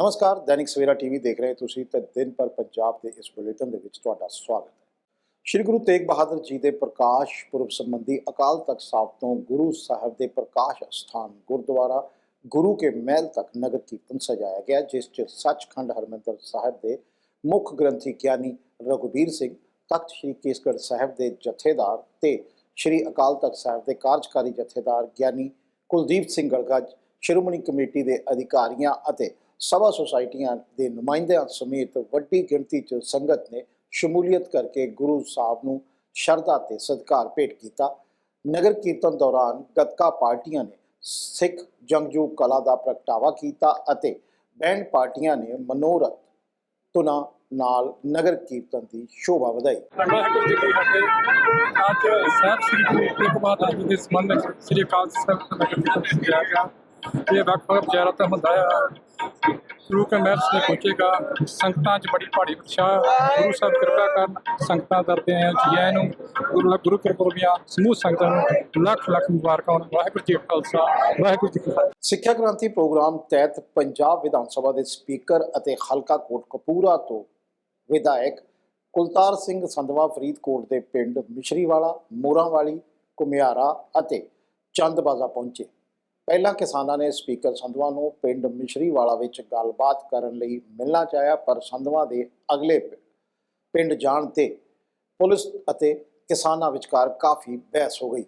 ਨਮਸਕਾਰ, ਦੈਨਿਕ ਸਵੇਰਾ ਟੀਵੀ ਦੇਖ ਰਹੇ ਤੁਸੀਂ ਤੇ ਦਿਨ ਪਰ ਪੰਜਾਬ ਦੇ ਇਸ ਬੁਲੇਟਿਨ ਦੇ ਵਿੱਚ ਤੁਹਾਡਾ ਸਵਾਗਤ ਹੈ। ਸ਼੍ਰੀ ਗੁਰੂ ਤੇਗ ਬਹਾਦਰ ਜੀ ਦੇ ਪ੍ਰਕਾਸ਼ ਪੁਰਬ ਸੰਬੰਧੀ ਅਕਾਲ ਤਖਤ ਸਾਹਿਬ ਤੋਂ ਗੁਰੂ ਸਾਹਿਬ ਦੇ ਪ੍ਰਕਾਸ਼ ਸਥਾਨ ਗੁਰਦੁਆਰਾ ਗੁਰੂ ਕੇ ਮਹਿਲ ਤੱਕ ਨਗਰ ਕੀਰਤਨ ਸਜਾਇਆ ਗਿਆ, ਜਿਸ 'ਚ ਸੱਚਖੰਡ ਹਰਮੰਦਰ ਸਾਹਿਬ ਦੇ ਮੁੱਖ ਗ੍ਰੰਥੀ ਗਿਆਨੀ ਰਘੁਬੀਰ ਸਿੰਘ, ਤਖਤ ਸ੍ਰੀ ਕੇਸਗੜ੍ਹ ਸਾਹਿਬ ਦੇ ਜਥੇਦਾਰ ਤੇ ਸ੍ਰੀ ਅਕਾਲ ਤਖਤ ਸਾਹਿਬ ਦੇ ਕਾਰਜਕਾਰੀ ਜਥੇਦਾਰ ਗਿਆਨੀ ਕੁਲਦੀਪ ਸਿੰਘ ਗੜਗੜ ਸ਼੍ਰੋਮਣੀ ਕਮੇਟੀ ਦੇ ਅਧਿਕਾਰੀਆਂ ਅਤੇ ਸਭਾ ਸੁਸਾਇਟੀਆਂ ਦੇ ਨੁਮਾਇੰਦਿਆਂ ਸਮੇਤ ਵੱਡੀ ਗਿਣਤੀ 'ਚ ਸੰਗਤ ਨੇ ਸ਼ਮੂਲੀਅਤ ਕਰਕੇ ਗੁਰੂ ਸਾਹਿਬ ਨੂੰ ਸ਼ਰਧਾ ਤੇ ਸਤਿਕਾਰ ਭੇਟ ਕੀਤਾ। ਨਗਰ ਕੀਰਤਨ ਦੌਰਾਨ ਗੱਤਕਾ ਪਾਰਟੀਆਂ ਨੇ ਸਿੱਖ ਜੰਗਜੂ ਕਲਾ ਦਾ ਪ੍ਰਗਟਾਵਾ ਕੀਤਾ ਅਤੇ ਬੈਂਡ ਪਾਰਟੀਆਂ ਨੇ ਮਨੋਰਥ ਤੁਨਾ ਨਾਲ ਨਗਰ ਕੀਰਤਨ ਦੀ ਸ਼ੋਭਾ ਵਧਾਈ। ਵਾਹਿਗੁਰੂ ਜੀ ਕੀ ਫਤਿਹ ਅੱਜ ਸਾਹਿਬ ਸ੍ਰੀ ਗੁਰੂ ਤੇਗ ਬਹਾਦਰ ਜੀ ਦੇ ਸੰਬੰਧ ਸ੍ਰੀ ਅਕਾਲ ਤਖ਼ਤ ਨਗਰ ਕੀਰਤਨ ਸਜਾਇਆ ਗਿਆ। ਇਹ ਵੱਖ ਵੱਖ ਜ਼ਿਆਰਤਾਂ ਹੁੰਦਾ ਹੈ ਗੁਰੂ ਕੇ ਮਹਿਲ ਸੇ ਪਹੁੰਚੇਗਾ ਸੰਗਤਾਂ 'ਚ ਬੜੀ ਭਾਰੀ ਉਤਸ਼ਾਹ ਗੁਰੂ ਸਾਹਿਬ ਕਿਰਪਾ ਕਰਨ ਸੰਗਤਾਂ ਕਰਦੇ ਆ ਜੀ ਨੂੰ। ਗੁਰੂ ਗੁਰੂ ਗੁਰਪੁਰਬ ਸਮੂਹ ਸੰਗਤਾਂ ਨੂੰ ਲੱਖ ਲੱਖ ਮੁਬਾਰਕਾਂ ਵਾਹਿਗੁਰੂ ਜੀ ਖਾਲਸਾ, ਵਾਹਿਗੁਰੂ ਜੀ ਸਿੱਖਿਆ ਕ੍ਰਾਂਤੀ ਪ੍ਰੋਗਰਾਮ ਤਹਿਤ ਪੰਜਾਬ ਵਿਧਾਨ ਸਭਾ ਦੇ ਸਪੀਕਰ ਅਤੇ ਹਲਕਾ ਕੋਟਕਪੂਰਾ ਤੋਂ ਵਿਧਾਇਕ ਕੁਲਤਾਰ ਸਿੰਘ ਸੰਧਵਾ ਫਰੀਦਕੋਟ ਦੇ ਪਿੰਡ ਮਿਸ਼ਰੀਵਾਲਾ, ਮੋਰਾਂਵਾਲੀ ਕੁਮਿਆਰਾ ਅਤੇ ਚੰਦਬਾਜ਼ਾ ਪਹੁੰਚੇ। ਪਹਿਲਾਂ ਕਿਸਾਨਾਂ ਨੇ ਸਪੀਕਰ ਸੰਧਵਾ ਨੂੰ ਪਿੰਡ ਮਿਸ਼ਰੀਵਾਲਾ ਵਿੱਚ ਗੱਲਬਾਤ ਕਰਨ ਲਈ ਮਿਲਣਾ ਚਾਹਿਆ, ਪਰ ਸੰਧਵਾ ਦੇ ਅਗਲੇ ਪਿੰਡ ਜਾਣ ਤੇ ਪੁਲਿਸ ਅਤੇ ਕਿਸਾਨਾਂ ਵਿਚਕਾਰ ਕਾਫੀ ਬਹਿਸ ਹੋ ਗਈ।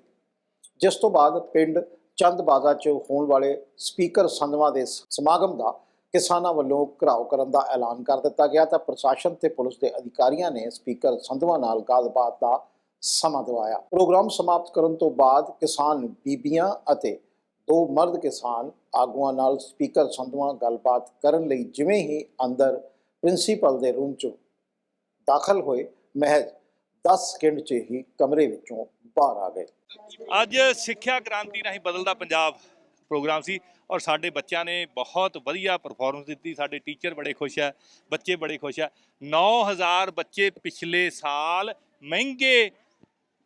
ਜਿਸ ਤੋਂ ਬਾਅਦ ਪਿੰਡ ਚੰਦਬਾਜ਼ਾ 'ਚ ਹੋਣ ਵਾਲੇ ਸਪੀਕਰ ਸੰਧਵਾ ਦੇ ਸਮਾਗਮ ਦਾ ਕਿਸਾਨਾਂ ਵੱਲੋਂ ਘਰਾਓ ਕਰਨ ਦਾ ਐਲਾਨ ਕਰ ਦਿੱਤਾ ਗਿਆ ਤਾਂ ਪ੍ਰਸ਼ਾਸਨ ਤੇ ਪੁਲਿਸ ਦੇ ਅਧਿਕਾਰੀਆਂ ਨੇ ਸਪੀਕਰ ਸੰਧਵਾ ਨਾਲ ਗੱਲਬਾਤ ਦਾ ਸਮਾਂ ਦਿਵਾਇਆ। ਪ੍ਰੋਗਰਾਮ ਸਮਾਪਤ ਕਰਨ ਤੋਂ ਬਾਅਦ ਕਿਸਾਨ ਬੀਬੀਆਂ ਅਤੇ ਦੋ ਮਰਦ ਕਿਸਾਨ ਆਗੂਆਂ ਨਾਲ ਸਪੀਕਰ ਸੰਧਵਾ ਗੱਲਬਾਤ ਕਰਨ ਲਈ ਜਿਵੇਂ ਹੀ ਅੰਦਰ ਪ੍ਰਿੰਸੀਪਲ ਦੇ ਰੂਮ 'ਚ ਦਾਖਲ ਹੋਏ, ਮਹਿਜ਼ 10 ਸਕਿੰਟ 'ਚ ਹੀ ਕਮਰੇ ਵਿੱਚੋਂ ਬਾਹਰ ਆ ਗਏ। ਅੱਜ ਸਿੱਖਿਆ ਕ੍ਰਾਂਤੀ ਰਾਹੀਂ ਬਦਲਦਾ ਪੰਜਾਬ ਪ੍ਰੋਗਰਾਮ ਸੀ ਔਰ ਸਾਡੇ ਬੱਚਿਆਂ ਨੇ ਬਹੁਤ ਵਧੀਆ ਪਰਫਾਰਮੈਂਸ ਦਿੱਤੀ। ਸਾਡੇ ਟੀਚਰ ਬੜੇ ਖੁਸ਼ ਹੈ ਬੱਚੇ ਬੜੇ ਖੁਸ਼ ਹੈ 9000 ਬੱਚੇ ਪਿਛਲੇ ਸਾਲ ਮਹਿੰਗੇ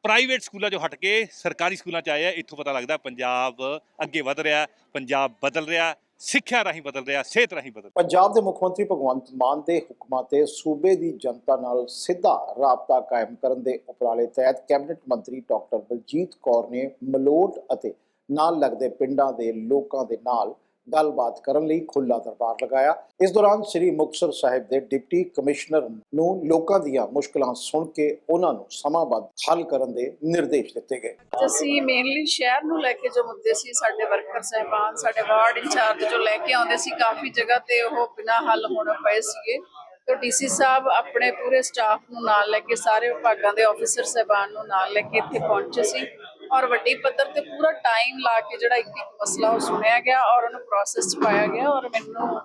ਪ੍ਰਾਈਵੇਟ ਸਕੂਲਾਂ ਚੋਂ ਹਟ ਕੇ ਸਰਕਾਰੀ ਸਕੂਲਾਂ ਚ ਆਏ ਆ, ਇੱਥੋਂ ਪਤਾ ਲੱਗਦਾ ਪੰਜਾਬ ਅੱਗੇ ਵਧ ਰਿਹਾ, ਪੰਜਾਬ ਬਦਲ ਰਿਹਾ, ਸਿੱਖਿਆ ਰਾਹੀਂ ਬਦਲ ਰਿਹਾ, ਸਿਹਤ ਰਾਹੀਂ ਬਦਲ ਪੰਜਾਬ ਦੇ ਮੁੱਖ ਮੰਤਰੀ ਭਗਵੰਤ ਮਾਨ ਦੇ ਹੁਕਮਾਂ ਤੇ ਸੂਬੇ ਦੀ ਜਨਤਾ ਨਾਲ ਸਿੱਧਾ ਰਾਬਤਾ ਕਾਇਮ ਕਰਨ ਦੇ ਉਪਰਾਲੇ ਤਹਿਤ ਕੈਬਨਿਟ ਮੰਤਰੀ ਡਾਕਟਰ ਬਲਜੀਤ ਕੌਰ ਨੇ ਮਲੋਟ ਅਤੇ ਨਾਲ ਲੱਗਦੇ ਪਿੰਡਾਂ ਦੇ ਲੋਕਾਂ ਦੇ ਨਾਲ ਗੱਲਬਾਤ ਕਰਨ ਲਈ ਖੁੱਲਾ ਦਰਬਾਰ ਲਗਾਇਆ। ਇਸ ਦੌਰਾਨ ਸ੍ਰੀ ਮੁਕਤਸਰ ਸਾਹਿਬ ਦੇ ਡਿਪਟੀ ਕਮਿਸ਼ਨਰ ਨੂੰ ਲੋਕਾਂ ਦੀਆਂ ਮੁਸ਼ਕਲਾਂ ਸੁਣ ਕੇ ਉਹਨਾਂ ਨੂੰ ਸਮਾਂਬੱਧ ਹੱਲ ਕਰਨ ਦੇ ਨਿਰਦੇਸ਼ ਦਿੱਤੇ ਗਏ। ਅਸੀਂ ਮੇਨਲੀ ਸ਼ਹਿਰ ਨੂੰ ਲੈ ਕੇ ਜੋ ਮੁੱਦੇ ਸੀ, ਸਾਡੇ ਵਰਕਰ ਸਹਿਬਾਨ, ਸਾਡੇ ਵਾਰਡ ਇੰਚਾਰਜ ਜੋ ਲੈ ਕੇ ਆਉਂਦੇ ਸੀ, ਕਾਫੀ ਜਗ੍ਹਾ ਤੇ ਉਹ ਬਿਨਾਂ ਹੱਲ ਹੋਣ ਪਏ ਸੀਗੇ। ਤੇ ਡੀਸੀ ਸਾਹਿਬ ਆਪਣੇ ਪੂਰੇ ਸਟਾਫ ਨੂੰ ਨਾਲ ਲੈ ਕੇ, ਸਾਰੇ ਵਿਭਾਗਾਂ ਦੇ ਆਫੀਸਰ ਸਹਿਬਾਨ ਨੂੰ ਨਾਲ ਲੈ ਕੇ ਇੱਥੇ ਪਹੁੰਚੇ ਸੀ। ਔਰ ਵੱਡੀ ਪੱਧਰ ਤੇ ਪੂਰਾ ਟਾਈਮ ਲਾ ਕੇ ਜਿਹੜਾ ਇੱਕ ਇੱਕ ਮਸਲਾ ਉਹ ਸੁਣਿਆ ਗਿਆ ਔਰ ਉਹਨੂੰ ਪ੍ਰੋਸੈਸ 'ਚ ਪਾਇਆ ਗਿਆ ਔਰ ਮੈਨੂੰ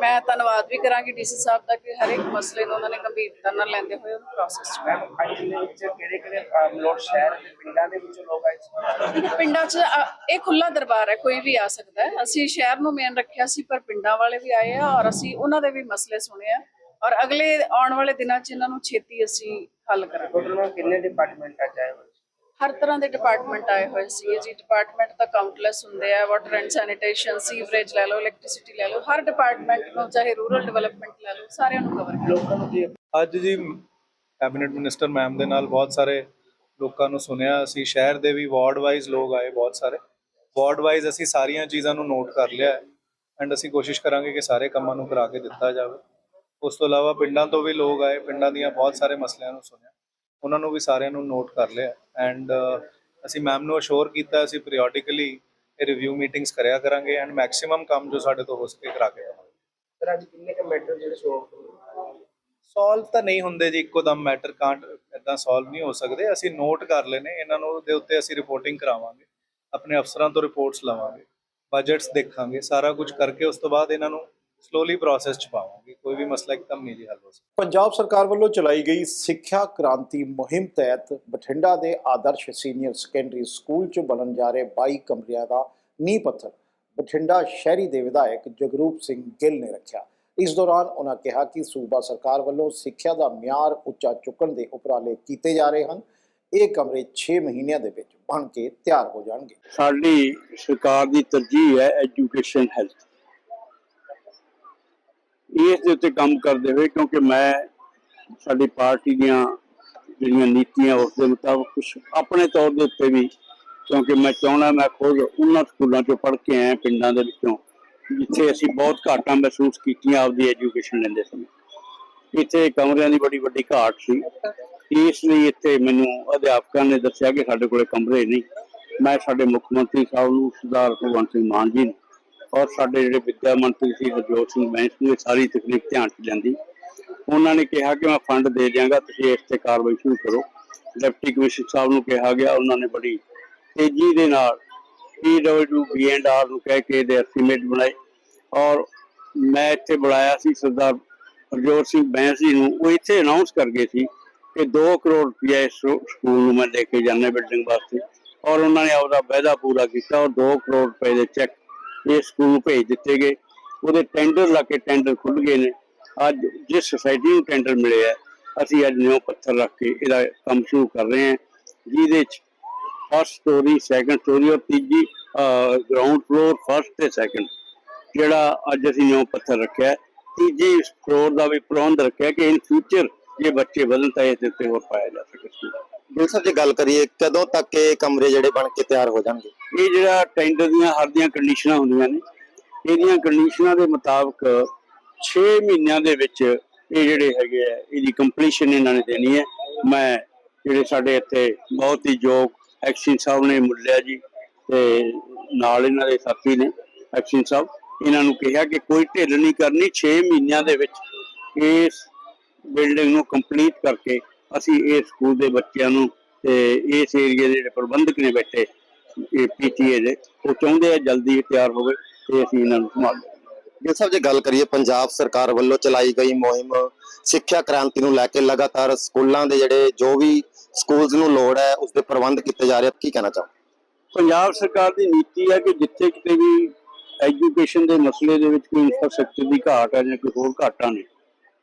ਮੈਂ ਧੰਨਵਾਦ ਵੀ ਕਰਾਂਗੀ ਡੀਸੀ ਸਾਹਿਬ ਦਾ ਕਿ ਹਰ ਇੱਕ ਮਸਲੇ ਨੂੰ ਉਹਨਾਂ ਨੇ ਗੰਭੀਰਤਾ ਨਾਲ ਲੈਂਦੇ ਹੋਏ ਉਹਨੂੰ ਪ੍ਰੋਸੈਸ 'ਚ ਪਾਇਆ। ਅੱਜ ਦੇ ਵਿੱਚ ਕਿਹੜੇ ਕਿਹੜੇ ਮਲੋਟ ਸ਼ਹਿਰ ਦੇ ਪਿੰਡਾਂ ਦੇ ਵਿੱਚੋਂ ਲੋਕ ਆਏ ਪਿੰਡਾਂ 'ਚ ਇਹ ਖੁੱਲਾ ਦਰਬਾਰ ਹੈ, ਕੋਈ ਵੀ ਆ ਸਕਦਾ ਹੈ। ਅਸੀਂ ਸ਼ਹਿਰ ਨੂੰ ਮੇਨ ਰੱਖਿਆ ਸੀ, ਪਰ ਪਿੰਡਾਂ ਵਾਲੇ ਵੀ ਆਏ ਆ ਔਰ ਅਸੀਂ ਉਹਨਾਂ ਦੇ ਵੀ ਮਸਲੇ ਸੁਣੇ ਆ। ਔਰ ਅਗਲੇ ਆਉਣ ਵਾਲੇ ਦਿਨਾਂ 'ਚ ਇਹਨਾਂ ਨੂੰ ਛੇਤੀ ਅਸੀਂ ਹੱਲ ਕਰਾਂਗੇ। ਕਿੰਨੇ ਡਿਪਾਰਟਮੈਂਟ ਆ ਜਾਏ ਹਰ ਤਰ੍ਹਾਂ ਦੇ ਡਿਪਾਰਟਮੈਂਟ ਆਏ ਹੋਏ ਸੀ ਜੀ। ਡਿਪਾਰਟਮੈਂਟ ਤਾਂ ਕਾਊਂਟਲੈਸ ਹੁੰਦੇ ਆ। ਵਾਟਰ ਐਂਡ ਸੈਨੀਟੇਸ਼ਨ ਸੀਵਰੇਜ ਲੈ ਲਓ ਇਲੈਕਟ੍ਰਿਸਿਟੀ ਲੈ ਲਓ ਹਰ ਡਿਪਾਰਟਮੈਂਟ ਨੂੰ ਚਾਹੇ ਰੂਰਲ ਡਿਵੈਲਪਮੈਂਟ ਲੈ ਲਓ ਸਾਰਿਆਂ ਨੂੰ ਕਵਰ ਕਰ ਲੋਕਾਂ ਨੂੰ ਜੀ ਅੱਜ ਜੀ ਕੈਬਨਿਟ ਮਿਨਿਸਟਰ ਮੈਮ ਦੇ ਨਾਲ ਬਹੁਤ ਸਾਰੇ ਲੋਕਾਂ ਨੂੰ ਸੁਣਿਆ। ਅਸੀਂ ਸ਼ਹਿਰ ਦੇ ਵੀ ਵਾਰਡ ਵਾਈਜ਼ ਲੋਕ ਆਏ ਬਹੁਤ ਸਾਰੇ। ਵਾਰਡ ਵਾਈਜ਼ ਅਸੀਂ ਸਾਰੀਆਂ ਚੀਜ਼ਾਂ ਨੂੰ ਨੋਟ ਕਰ ਲਿਆ ਹੈ ਐਂਡ ਅਸੀਂ ਕੋਸ਼ਿਸ਼ ਕਰਾਂਗੇ ਕਿ ਸਾਰੇ ਕੰਮਾਂ ਨੂੰ ਕਰਾ ਕੇ ਦਿੱਤਾ ਜਾਵੇ। ਉਸ ਤੋਂ ਇਲਾਵਾ ਪਿੰਡਾਂ ਤੋਂ ਵੀ ਲੋਕ ਆਏ ਪਿੰਡਾਂ ਦੀਆਂ ਬਹੁਤ ਸਾਰੇ ਮਸਲਿਆਂ ਨੂੰ ਸੁਣਿਆ। ਉਹਨਾਂ ਨੂੰ ਵੀ ਸਾਰਿਆਂ ਨੂੰ ਨੋਟ ਕਰ ਲਿਆ ਐਂਡ ਅਸੀਂ ਮੈਮ ਨੂੰ ਅਸ਼ੋਰ ਕੀਤਾ ਅਸੀਂ ਪੀਰੀਓਡਿਕਲੀ ਇਹ ਰਿਵਿਊ ਮੀਟਿੰਗਸ ਕਰਿਆ ਕਰਾਂਗੇ ਐਂਡ ਮੈਕਸਿਮਮ ਕੰਮ ਜੋ ਸਾਡੇ ਤੋਂ ਹੋ ਸਕੇ ਕਰਾ ਕੇ ਦੇਵਾਂਗੇ। ਸਰ ਅੱਜ ਕਿੰਨੇ ਕ ਮੈਟਰ ਜਿਹੜੇ ਸ਼ੋਅ ਸੋਲਵ ਤਾਂ ਨਹੀਂ ਹੁੰਦੇ ਜੀ ਇੱਕੋ ਦਮ ਮੈਟਰ ਕਾਂਟ ਇਦਾਂ ਸੋਲਵ ਨਹੀਂ ਹੋ ਸਕਦੇ। ਅਸੀਂ ਨੋਟ ਕਰ ਲੈਨੇ ਇਹਨਾਂ ਨੂੰ ਦੇ ਉੱਤੇ ਅਸੀਂ ਰਿਪੋਰਟਿੰਗ ਕਰਾਵਾਂਗੇ ਆਪਣੇ ਅਫਸਰਾਂ ਤੋਂ ਰਿਪੋਰਟਸ ਲਵਾਂਗੇ ਬਜਟਸ ਦੇਖਾਂਗੇ ਸਾਰਾ ਕੁਝ ਕਰਕੇ ਉਸ ਤੋਂ ਬਾਅਦ ਇਹਨਾਂ ਨੂੰ ਸਲੋਲੀ ਪ੍ਰੋਸੈਸ ਚ ਪਾਵਾਂਗੇ ਕੋਈ ਵੀ ਮਸਲਾ ਇੱਕਦਮ ਨਹੀਂ ਜੀ ਹੱਲ ਹੋ ਸਕਦਾ ਪੰਜਾਬ ਸਰਕਾਰ ਵੱਲੋਂ ਚਲਾਈ ਗਈ ਸਿੱਖਿਆ ਕ੍ਰਾਂਤੀ ਮੁਹਿੰਮ ਤਹਿਤ ਬਠਿੰਡਾ ਦੇ ਆਦਰਸ਼ ਸੀਨੀਅਰ ਸੈਕੰਡਰੀ ਸਕੂਲ 'ਚ ਬਣਨ ਜਾ ਰਹੇ 22 ਕਮਰਿਆਂ ਦਾ ਨੀਂਹ ਪੱਥਰ ਬਠਿੰਡਾ ਸ਼ਹਿਰੀ ਦੇ ਵਿਧਾਇਕ ਜਗਰੂਪ ਸਿੰਘ ਗਿੱਲ ਨੇ ਰੱਖਿਆ। ਇਸ ਦੌਰਾਨ ਉਹਨਾਂ ਕਿਹਾ ਕਿ ਸੂਬਾ ਸਰਕਾਰ ਵੱਲੋਂ ਸਿੱਖਿਆ ਦਾ ਮਿਆਰ ਉੱਚਾ ਚੁੱਕਣ ਦੇ ਉਪਰਾਲੇ ਕੀਤੇ ਜਾ ਰਹੇ ਹਨ। ਇਹ ਕਮਰੇ 6 ਮਹੀਨਿਆਂ ਦੇ ਵਿੱਚ ਬਣ ਕੇ ਤਿਆਰ ਹੋ ਜਾਣਗੇ। ਸਾਡੀ ਸਰਕਾਰ ਦੀ ਤਰਜੀਹ ਹੈ ਐਜੂਕੇਸ਼ਨ ਹੈਲਥ ਇਸ ਦੇ ਉੱਤੇ ਕੰਮ ਕਰਦੇ ਹੋਏ, ਕਿਉਂਕਿ ਮੈਂ ਸਾਡੀ ਪਾਰਟੀ ਦੀਆਂ ਜਿਹੜੀਆਂ ਨੀਤੀਆਂ ਉਸ ਦੇ ਮੁਤਾਬਕ ਕੁਝ ਆਪਣੇ ਤੌਰ ਦੇ ਉੱਤੇ ਵੀ, ਕਿਉਂਕਿ ਮੈਂ ਚਾਹੁੰਦਾ, ਮੈਂ ਖੁਦ ਉਹਨਾਂ ਸਕੂਲਾਂ ਚੋਂ ਪੜ੍ਹ ਕੇ ਆਇਆ, ਪਿੰਡਾਂ ਦੇ ਵਿੱਚੋਂ, ਜਿੱਥੇ ਅਸੀਂ ਬਹੁਤ ਘਾਟਾਂ ਮਹਿਸੂਸ ਕੀਤੀਆਂ ਆਪਦੀ ਐਜੂਕੇਸ਼ਨ ਲੈਂਦੇ ਸਮੇਂ। ਇੱਥੇ ਕਮਰਿਆਂ ਦੀ ਬੜੀ ਵੱਡੀ ਘਾਟ ਸੀ। ਇਸ ਲਈ ਇੱਥੇ ਮੈਨੂੰ ਅਧਿਆਪਕਾਂ ਨੇ ਦੱਸਿਆ ਕਿ ਸਾਡੇ ਕੋਲੇ ਕਮਰੇ ਨਹੀਂ। ਮੈਂ ਸਾਡੇ ਮੁੱਖ ਮੰਤਰੀ ਸਾਹਿਬ ਨੂੰ ਸਰਦਾਰ ਭਗਵੰਤ ਸਿੰਘ ਮਾਨ ਜੀ ਨੂੰ ਔਰ ਸਾਡੇ ਜਿਹੜੇ ਵਿੱਦਿਆ ਮੰਤਰੀ ਸੀ ਹਰਜੋਤ ਸਿੰਘ ਬੈਂਸ ਨੂੰ ਇਹ ਸਾਰੀ ਤਕਲੀਫ ਧਿਆਨ 'ਚ ਲੈਂਦੀ। ਉਹਨਾਂ ਨੇ ਕਿਹਾ ਕਿ ਮੈਂ ਫੰਡ ਦੇ ਦਿਆਂਗਾ, ਤੁਸੀਂ ਇਸ ਤੇ ਕਾਰਵਾਈ ਸ਼ੁਰੂ ਕਰੋ। ਡਿਪਟੀ ਕਮਿਸ਼ਨਰ ਸਾਹਿਬ ਨੂੰ ਕਿਹਾ ਗਿਆ, ਉਹਨਾਂ ਨੇ ਬੜੀ ਤੇਜ਼ੀ ਦੇ ਨਾਲ ਪੀਡਬਲਯੂ ਬੀ ਐਂਡ ਆਰ ਨੂੰ ਕਹਿ ਕੇ ਇਹਦੇ ਐਸਟੀਮੇਟ ਬਣਾਏ। ਔਰ ਮੈਂ ਇੱਥੇ ਬੁਲਾਇਆ ਸੀ ਸਰਦਾਰ ਹਰਜੋਤ ਸਿੰਘ ਬੈਂਸ ਜੀ ਨੂੰ। ਉਹ ਇੱਥੇ ਅਨਾਉਂਸ ਕਰ ਗਏ ਸੀ ਕਿ 2 ਕਰੋੜ ਰੁਪਇਆ ਇਸ ਸਕੂਲ ਨੂੰ ਮੈਂ ਲੈ ਕੇ ਜਾਣਾ ਬਿਲਡਿੰਗ ਵਾਸਤੇ। ਔਰ ਉਹਨਾਂ ਨੇ ਆਪਦਾ ਵਾਅਦਾ ਪੂਰਾ ਕੀਤਾ ਔਰ 2 ਕਰੋੜ ਰੁਪਏ ਦੇ ਚੈੱਕ ਇਸ ਸਕੂਲ ਭੇਜ ਦਿੱਤੇ ਗਏ। ਉਹਦੇ ਟੈਂਡਰ ਲਾ ਕੇ ਟੈਂਡਰ ਖੁੱਲ ਗਏ ਨੇ। ਅੱਜ ਜਿਸ ਸੁਸਾਇਟੀ ਨੂੰ ਟੈਂਡਰ ਮਿਲੇ ਅਸੀਂ ਅੱਜ ਨਿਉ ਪੱਥਰ ਰੱਖ ਕੇ ਇਹਦਾ ਕੰਮ ਸ਼ੁਰੂ ਕਰ ਰਹੇ ਹਾਂ। ਜਿਹਦੇ ਚ ਫਸਟ ਸਟੋਰੀ ਸੈਕੰਡ ਸਟੋਰੀ ਔਰ ਤੀਜੀ ਗਰਾਊਂਡ ਫਲੋਰ ਫਸਟ ਤੇ ਸੈਕੰਡ ਜਿਹੜਾ ਅੱਜ ਅਸੀਂ ਨਿਉ ਪੱਥਰ ਰੱਖਿਆ ਤੀਜੀ ਫਲੋਰ ਦਾ ਵੀ ਪ੍ਰਬੰਧ ਰੱਖਿਆ ਕਿ ਇਨ ਫਿਊਚਰ ਜੇ ਬੱਚੇ ਵਧਣ ਤਾਂ ਇਸ ਦੇ ਉੱਤੇ ਹੋਰ ਪਾਇਆ ਜਾ ਸਕੇ ਸਕੂਲ। ਗਿਲ ਸਾਹਿਬ ਜੇ ਗੱਲ ਕਰੀਏ, ਕਦੋਂ ਤੱਕ ਇਹ ਕਮਰੇ ਜਿਹੜੇ ਬਣ ਕੇ ਤਿਆਰ ਹੋ ਜਾਣਗੇ? ਇਹ ਜਿਹੜਾ ਟੈਂਡਰ ਦੀਆਂ ਹਰ ਦੀਆਂ ਕੰਡੀਸ਼ਨਾਂ ਹੁੰਦੀਆਂ ਨੇ, ਇਹਦੀਆਂ ਕੰਡੀਸ਼ਨਾਂ ਦੇ ਮੁਤਾਬਕ 6 ਮਹੀਨਿਆਂ ਦੇ ਵਿੱਚ ਇਹ ਜਿਹੜੇ ਹੈਗੇ ਆ, ਇਹਦੀ ਕੰਪਲੀਸ਼ਨ ਇਹਨਾਂ ਨੇ ਦੇਣੀ ਹੈ। ਮੈਂ ਜਿਹੜੇ ਸਾਡੇ ਇੱਥੇ ਬਹੁਤ ਹੀ ਯੋਗ ਐਕਸ਼ਨ ਸਾਹਿਬ ਨੇ ਮੁੱਲਿਆ ਜੀ, ਤੇ ਨਾਲ ਇਹਨਾਂ ਦੇ ਸਾਥੀ ਨੇ, ਐਕਸ਼ਨ ਸਾਹਿਬ, ਇਹਨਾਂ ਨੂੰ ਕਿਹਾ ਕਿ ਕੋਈ ਢਿੱਲ ਨਹੀਂ ਕਰਨੀ 6 ਮਹੀਨਿਆਂ ਦੇ ਵਿੱਚ ਇਸ ਬਿਲਡਿੰਗ ਨੂੰ ਕੰਪਲੀਟ ਕਰਕੇ ਅਸੀਂ ਇਹ ਸਕੂਲ ਦੇ ਬੱਚਿਆਂ ਨੂੰ ਤੇ ਇਸ ਏਰੀਆ ਦੇ ਜਿਹੜੇ ਪ੍ਰਬੰਧਕ ਨੇ ਬੈਠੇ ਇਹ ਪੀਟੀਏ ਦੇ ਉਹ ਚਾਹੁੰਦੇ ਆ ਜਲਦੀ ਤਿਆਰ ਹੋਵੇ ਤੇ ਅਸੀਂ ਇਹਨਾਂ ਨੂੰ ਸੰਭਾਲ ਗਿਲ ਸਾਹਿਬ ਜੇ ਗੱਲ ਕਰੀਏ ਪੰਜਾਬ ਸਰਕਾਰ ਵੱਲੋਂ ਚਲਾਈ ਗਈ ਮੁਹਿੰਮ ਸਿੱਖਿਆ ਕ੍ਰਾਂਤੀ ਨੂੰ ਲੈ ਕੇ ਲਗਾਤਾਰ ਸਕੂਲਾਂ ਦੇ ਜਿਹੜੇ ਜੋ ਵੀ ਸਕੂਲਸ ਨੂੰ ਲੋੜ ਹੈ ਉਸ ਦੇ ਪ੍ਰਬੰਧ ਕੀਤੇ ਜਾ ਰਹੇ ਕੀ ਕਹਿਣਾ ਚਾਹੋ ਪੰਜਾਬ ਸਰਕਾਰ ਦੀ ਨੀਤੀ ਹੈ ਕਿ ਜਿੱਥੇ ਕਿਤੇ ਵੀ ਐਜੂਕੇਸ਼ਨ ਦੇ ਮਸਲੇ ਦੇ ਵਿੱਚ ਕੋਈ ਇਨਫਰਾਸਟ੍ਰਕਚਰ ਦੀ ਘਾਟ ਹੈ ਜਾਂ ਕੋਈ ਹੋਰ ਘਾਟਾਂ ਨੇ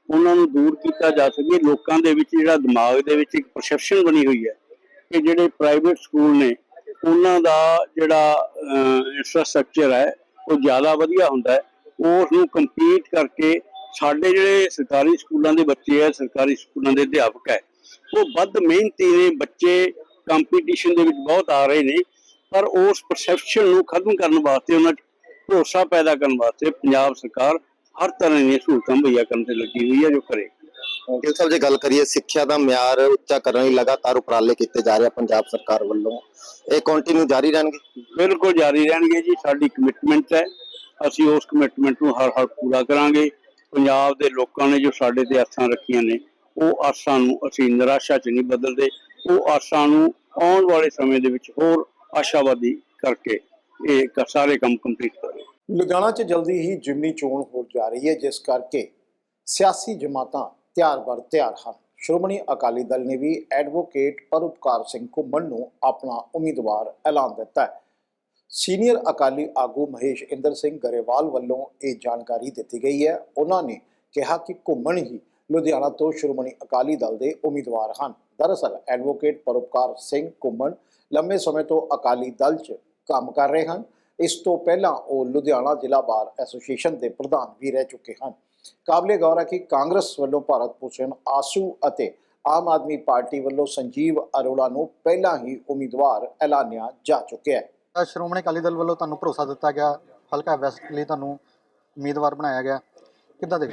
ਉਹਨਾਂ ਨੂੰ ਦੂਰ ਕੀਤਾ ਜਾ ਸਕੇ। ਲੋਕਾਂ ਦੇ ਵਿੱਚ ਜਿਹੜਾ ਦਿਮਾਗ ਦੇ ਵਿੱਚ ਇੱਕ ਪਰਸੈਪਸ਼ਨ ਬਣੀ ਹੋਈ ਹੈ ਕਿ ਜਿਹੜੇ ਪ੍ਰਾਈਵੇਟ ਸਕੂਲ ਨੇ, ਉਹਨਾਂ ਦਾ ਜਿਹੜਾ ਇਨਫਰਾਸਟ੍ਰਕਚਰ ਹੈ, ਉਹ ਜ਼ਿਆਦਾ ਵਧੀਆ ਹੁੰਦਾ ਹੈ। ਉਸ ਨੂੰ ਕੰਪੀਟ ਕਰਕੇ ਸਾਡੇ ਜਿਹੜੇ ਸਰਕਾਰੀ ਸਕੂਲਾਂ ਦੇ ਬੱਚੇ ਹੈ, ਸਰਕਾਰੀ ਸਕੂਲਾਂ ਦੇ ਅਧਿਆਪਕ ਹੈ, ਉਹ ਵੱਧ ਮਿਹਨਤੀ ਨੇ, ਬੱਚੇ ਕੰਪੀਟੀਸ਼ਨ ਦੇ ਵਿੱਚ ਬਹੁਤ ਆ ਰਹੇ ਨੇ, ਪਰ ਉਸ ਪਰਸੈਪਸ਼ਨ ਨੂੰ ਖਤਮ ਕਰਨ ਵਾਸਤੇ ਉਹਨਾਂ 'ਚ ਭਰੋਸਾ ਪੈਦਾ ਕਰਨ ਵਾਸਤੇ ਪੰਜਾਬ ਸਰਕਾਰ ਹਰ ਤਰ੍ਹਾਂ ਦੀਆਂ ਸਹੂਲਤਾਂ ਮੁਹੱਈਆ ਕਰਨ ਤੇ ਲੱਗੀ ਹੋਈ ਹੈ ਜੋ ਕਰੇ। ਗਿਲ ਸਾਹਿਬ ਜੇ ਗੱਲ ਕਰੀਏ ਸਿੱਖਿਆ ਦਾ ਮਿਆਰ ਉੱਚਾ ਕਰਨ ਲਈ ਲਗਾਤਾਰ ਉਪਰਾਲੇ ਕੀਤੇ ਜਾ ਰਹੇ ਆ ਪੰਜਾਬ ਸਰਕਾਰ ਵੱਲੋਂ ਇਹ ਕੰਟੀਨਿਊ ਜਾਰੀ ਰਹਿਣਗੇ? ਬਿਲਕੁਲ ਜਾਰੀ ਰਹਿਣਗੇ ਜੀ ਸਾਡੀ ਕਮਿਟਮੈਂਟ ਹੈ। ਅਸੀਂ ਉਸ ਕਮਿਟਮੈਂਟ ਨੂੰ ਹਰ ਹਰ ਪੂਰਾ ਕਰਾਂਗੇ। ਪੰਜਾਬ ਦੇ ਲੋਕਾਂ ਨੇ ਜੋ ਸਾਡੇ ਤੇ ਆਸਾਂ ਰੱਖੀਆਂ ਨੇ ਉਹ ਆਸਾਂ ਨੂੰ ਅਸੀਂ ਨਿਰਾਸ਼ਾ 'ਚ ਨਹੀਂ ਬਦਲਦੇ। ਉਹ ਆਸਾਂ ਨੂੰ ਆਉਣ ਵਾਲੇ ਸਮੇਂ ਦੇ ਵਿੱਚ ਹੋਰ ਆਸ਼ਾਵਾਦੀ ਕਰਕੇ ਇਹ ਸਾਰੇ ਕੰਮ ਕੰਪਲੀਟ ਕਰਾਂਗੇ। ਲੁਧਿਆਣਾ 'ਚ ਜਲਦੀ ਹੀ ਜਿਮਨੀ ਚੋਣ ਹੋ ਜਾ ਰਹੀ ਹੈ, ਜਿਸ ਕਰਕੇ ਸਿਆਸੀ ਜਮਾਤਾਂ ਤਿਆਰ ਬਰ ਤਿਆਰ ਹਨ। ਸ਼੍ਰੋਮਣੀ ਅਕਾਲੀ ਦਲ ਨੇ ਵੀ ਐਡਵੋਕੇਟ ਪਰਉਪਕਾਰ ਸਿੰਘ ਘੁੰਮਣ ਨੂੰ ਆਪਣਾ ਉਮੀਦਵਾਰ ਐਲਾਨ ਦਿੱਤਾ ਹੈ। ਸੀਨੀਅਰ ਅਕਾਲੀ ਆਗੂ ਮਹੇਸ਼ ਇੰਦਰ ਸਿੰਘ ਗਰੇਵਾਲ ਵੱਲੋਂ ਇਹ ਜਾਣਕਾਰੀ ਦਿੱਤੀ ਗਈ ਹੈ। ਉਹਨਾਂ ਨੇ ਕਿਹਾ ਕਿ ਘੁੰਮਣ ਹੀ ਲੁਧਿਆਣਾ ਤੋਂ ਸ਼੍ਰੋਮਣੀ ਅਕਾਲੀ ਦਲ ਦੇ ਉਮੀਦਵਾਰ ਹਨ। ਦਰਅਸਲ, ਐਡਵੋਕੇਟ ਪਰਉਪਕਾਰ ਸਿੰਘ ਘੁੰਮਣ ਲੰਮੇ ਸਮੇਂ ਤੋਂ ਅਕਾਲੀ ਦਲ 'ਚ ਕੰਮ ਕਰ ਰਹੇ ਹਨ। ਇਸ ਤੋਂ ਪਹਿਲਾਂ ਉਹ ਲੁਧਿਆਣਾ ਜ਼ਿਲ੍ਹਾ ਬਾਰ ਐਸੋਸੀਏਸ਼ਨ ਦੇ ਪ੍ਰਧਾਨ ਵੀ ਰਹਿ ਚੁੱਕੇ ਹਨ। ਕਾਬਲੇ ਗੌਰ ਹੈ ਕਿ ਕਾਂਗਰਸ ਵੱਲੋਂ ਭਾਰਤ ਭੂਸ਼ਣ ਆਸੂ ਅਤੇ ਆਮ ਆਦਮੀ ਪਾਰਟੀ ਵੱਲੋਂ ਸੰਜੀਵ ਅਰੋੜਾ ਨੂੰ ਪਹਿਲਾਂ ਹੀ ਉਮੀਦਵਾਰ ਐਲਾਨਿਆ ਜਾ ਚੁੱਕਿਆ ਹੈ। ਸ਼੍ਰੋਮਣੀ ਅਕਾਲੀ ਦਲ ਵੱਲੋਂ ਤੁਹਾਨੂੰ ਭਰੋਸਾ ਦਿੱਤਾ ਗਿਆ ਹਲਕਾ ਵੈਸਟ ਲਈ ਤੁਹਾਨੂੰ ਉਮੀਦਵਾਰ ਬਣਾਇਆ ਗਿਆ। ਕਿੱਦਾਂ ਦੇ?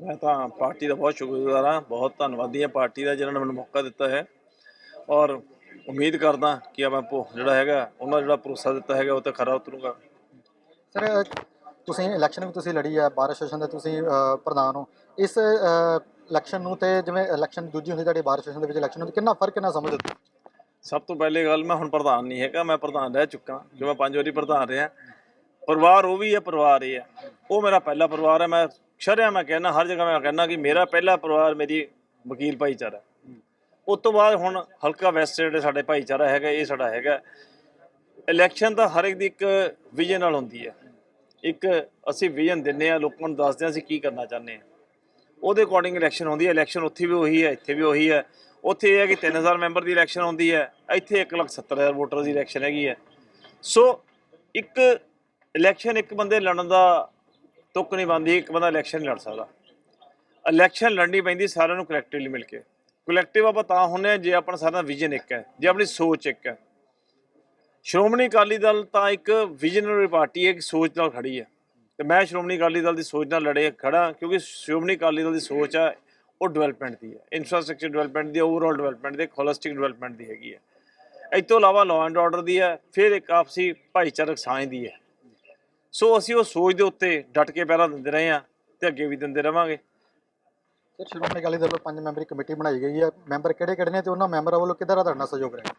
ਮੈਂ ਤਾਂ ਪਾਰਟੀ ਦਾ ਬਹੁਤ ਸ਼ੁਕਰਗੁਜ਼ਾਰ ਹਾਂ ਬਹੁਤ ਧੰਨਵਾਦੀ ਹਾਂ ਪਾਰਟੀ ਦਾ ਜਿਹਨਾਂ ਨੇ ਮੈਨੂੰ ਮੌਕਾ ਦਿੱਤਾ ਹੈ। ਔਰ ਉਮੀਦ ਕਰਦਾ ਕਿ ਮੈਂ ਭੋ ਜਿਹੜਾ ਹੈਗਾ ਉਹਨਾਂ ਜਿਹੜਾ ਭਰੋਸਾ ਦਿੱਤਾ ਹੈਗਾ ਉਹ ਤੇ ਖਰਾ ਉਤਰੂਗਾ। ਸਰ ਤੁਸੀਂ ਇਲੈਕਸ਼ਨ ਵੀ ਤੁਸੀਂ ਲੜੀ ਹੈ ਬਾਰ ਐਸੋਸੀਏਸ਼ਨ ਦੇ ਤੁਸੀਂ ਪ੍ਰਧਾਨ ਹੋ। ਇਸ ਇਲੈਕਸ਼ਨ ਨੂੰ ਤੇ ਜਿਵੇਂ ਇਲੈਕਸ਼ਨ ਦੂਜੀ ਹੁੰਦੀ ਤੁਹਾਡੀ ਬਾਰ ਐਸੋਸੀਏਸ਼ਨ ਦੇ ਵਿੱਚ ਇਲੈਕਸ਼ਨ ਹੁੰਦੀ ਕਿੰਨਾ ਫ਼ਰਕ ਕਿੰਨਾ ਸਮਝਦੇ ਹੋ ਸਭ ਤੋਂ ਪਹਿਲੀ ਗੱਲ ਮੈਂ ਹੁਣ ਪ੍ਰਧਾਨ ਨਹੀਂ ਹੈਗਾ ਮੈਂ ਪ੍ਰਧਾਨ ਰਹਿ ਚੁੱਕਾ। ਜੋ ਮੈਂ ਪੰਜ ਵਾਰੀ ਪ੍ਰਧਾਨ ਰਿਹਾ। ਪਰਿਵਾਰ ਉਹ ਵੀ ਹੈ ਪਰਿਵਾਰ ਇਹ ਹੈ। ਉਹ ਮੇਰਾ ਪਹਿਲਾ ਪਰਿਵਾਰ ਹੈ ਮੈਂ ਸ਼ਰਿਆ ਮੈਂ ਕਹਿੰਦਾ ਹਰ ਜਗ੍ਹਾ ਮੈਂ ਕਹਿੰਦਾ ਕਿ ਮੇਰਾ ਪਹਿਲਾ ਪਰਿਵਾਰ ਮੇਰੀ ਵਕੀਲ ਭਾਈਚਾਰਾ ਹੈ। ਉਸ ਤੋਂ ਬਾਅਦ ਹੁਣ ਹਲਕਾ ਵੈਸਟ ਜਿਹੜੇ ਸਾਡੇ ਭਾਈਚਾਰਾ ਹੈਗਾ, ਇਹ ਸਾਡਾ ਹੈਗਾ। ਇਲੈਕਸ਼ਨ ਤਾਂ ਹਰ ਇੱਕ ਦੀ ਇੱਕ ਵਿਜ਼ਨ ਨਾਲ ਹੁੰਦੀ ਹੈ। ਇੱਕ ਅਸੀਂ ਵਿਜ਼ਨ ਦਿੰਨੇ ਆ ਲੋਕਾਂ ਨੂੰ ਦੱਸਦੇ ਹਾਂ ਅਸੀਂ ਕੀ ਕਰਨਾ ਚਾਹੁੰਦੇ ਹਾਂ। ਉਹਦੇ ਅਕੋਰਡਿੰਗ ਇਲੈਕਸ਼ਨ ਹੁੰਦੀ ਹੈ। ਇਲੈਕਸ਼ਨ ਉੱਥੇ ਵੀ ਉਹੀ ਹੈ, ਇੱਥੇ ਵੀ ਉਹੀ ਹੈ। ਉੱਥੇ ਇਹ ਹੈ ਕਿ 3000 ਮੈਂਬਰ ਦੀ ਇਲੈਕਸ਼ਨ ਹੁੰਦੀ ਹੈ। ਇੱਥੇ 170000 ਵੋਟਰ ਦੀ ਇਲੈਕਸ਼ਨ ਹੈਗੀ ਹੈ। ਸੋ ਇੱਕ ਇਲੈਕਸ਼ਨ ਇੱਕ ਬੰਦੇ ਲੜਨ ਦਾ ਤੁੱਕ ਨਹੀਂ ਬੰਦੀ ਇੱਕ ਬੰਦਾ ਇਲੈਕਸ਼ਨ ਲੜ ਸਕਦਾ। ਇਲੈਕਸ਼ਨ ਲੜਨੀ ਪੈਂਦੀ ਸਾਰਿਆਂ ਨੂੰ ਕਲੈਕਟਿਵਲੀ ਮਿਲ ਕੇ। ਕਲੈਕਟਿਵ ਆਪਾਂ ਤਾਂ ਹੁੰਨੇ ਆ ਜੇ ਆਪਣਾ ਸਾਰਿਆਂ ਦਾ ਵਿਜ਼ਨ ਇੱਕ ਹੈ, ਜੇ ਆਪਣੀ ਸੋਚ ਇੱਕ ਹੈ। ਸ਼੍ਰੋਮਣੀ ਅਕਾਲੀ ਦਲ ਤਾਂ ਇੱਕ ਵਿਜ਼ਨਰੀ ਪਾਰਟੀ ਹੈ, ਇੱਕ ਸੋਚ ਨਾਲ ਖੜੀ ਹੈ। ਤੇ ਮੈਂ ਸ਼੍ਰੋਮਣੀ ਅਕਾਲੀ ਦਲ ਦੀ ਸੋਚ ਨਾਲ ਲੜੇ ਖੜਾ, ਕਿਉਂਕਿ ਸ਼੍ਰੋਮਣੀ ਅਕਾਲੀ ਦਲ ਦੀ ਸੋਚ ਆ, ਉਹ ਡਿਵੈਲਪਮੈਂਟ ਦੀ ਹੈ। ਇਨਫਰਾਸਟ੍ਰਕਚਰ ਡਿਵੈਲਪਮੈਂਟ ਦੀ ਓਵਰਆਲ ਡਿਵੈਲਪਮੈਂਟ ਦੀ ਹੋਲਿਸਟਿਕ ਡਿਵੈਲਪਮੈਂਟ ਦੀ ਹੈਗੀ ਹੈ। ਇਸ ਤੋਂ ਇਲਾਵਾ ਲਾਅ ਐਂਡ ਆਰਡਰ ਦੀ ਹੈ, ਫਿਰ ਇੱਕ ਆਪਸੀ ਭਾਈਚਾਰਕ ਸਾਂਝ ਦੀ ਹੈ। ਸੋ ਅਸੀਂ ਉਹ ਸੋਚ ਦੇ ਉੱਤੇ ਡਟ ਕੇ ਪਹਿਰਾ ਦਿੰਦੇ ਰਹੇ ਹਾਂ ਤੇ ਅੱਗੇ ਵੀ ਦਿੰਦੇ ਰਵਾਂਗੇ। ਸਰ ਸ਼੍ਰੋਮਣੀ ਅਕਾਲੀ ਦਲ ਵੱਲੋਂ ਪੰਜ ਮੈਂਬਰੀ ਕਮੇਟੀ ਬਣਾਈ ਗਈ ਹੈ। ਮੈਂਬਰ ਕਿਹੜੇ ਕਿਹੜੇ ਨੇ ਤੇ ਉਹਨਾਂ ਮੈਂਬਰਾਂ ਵੱਲੋਂ ਕਿੱਦਾਂ ਦਾ ਤੁਹਾਡਾ ਸਹਿਯੋਗ ਰਿਹਾ?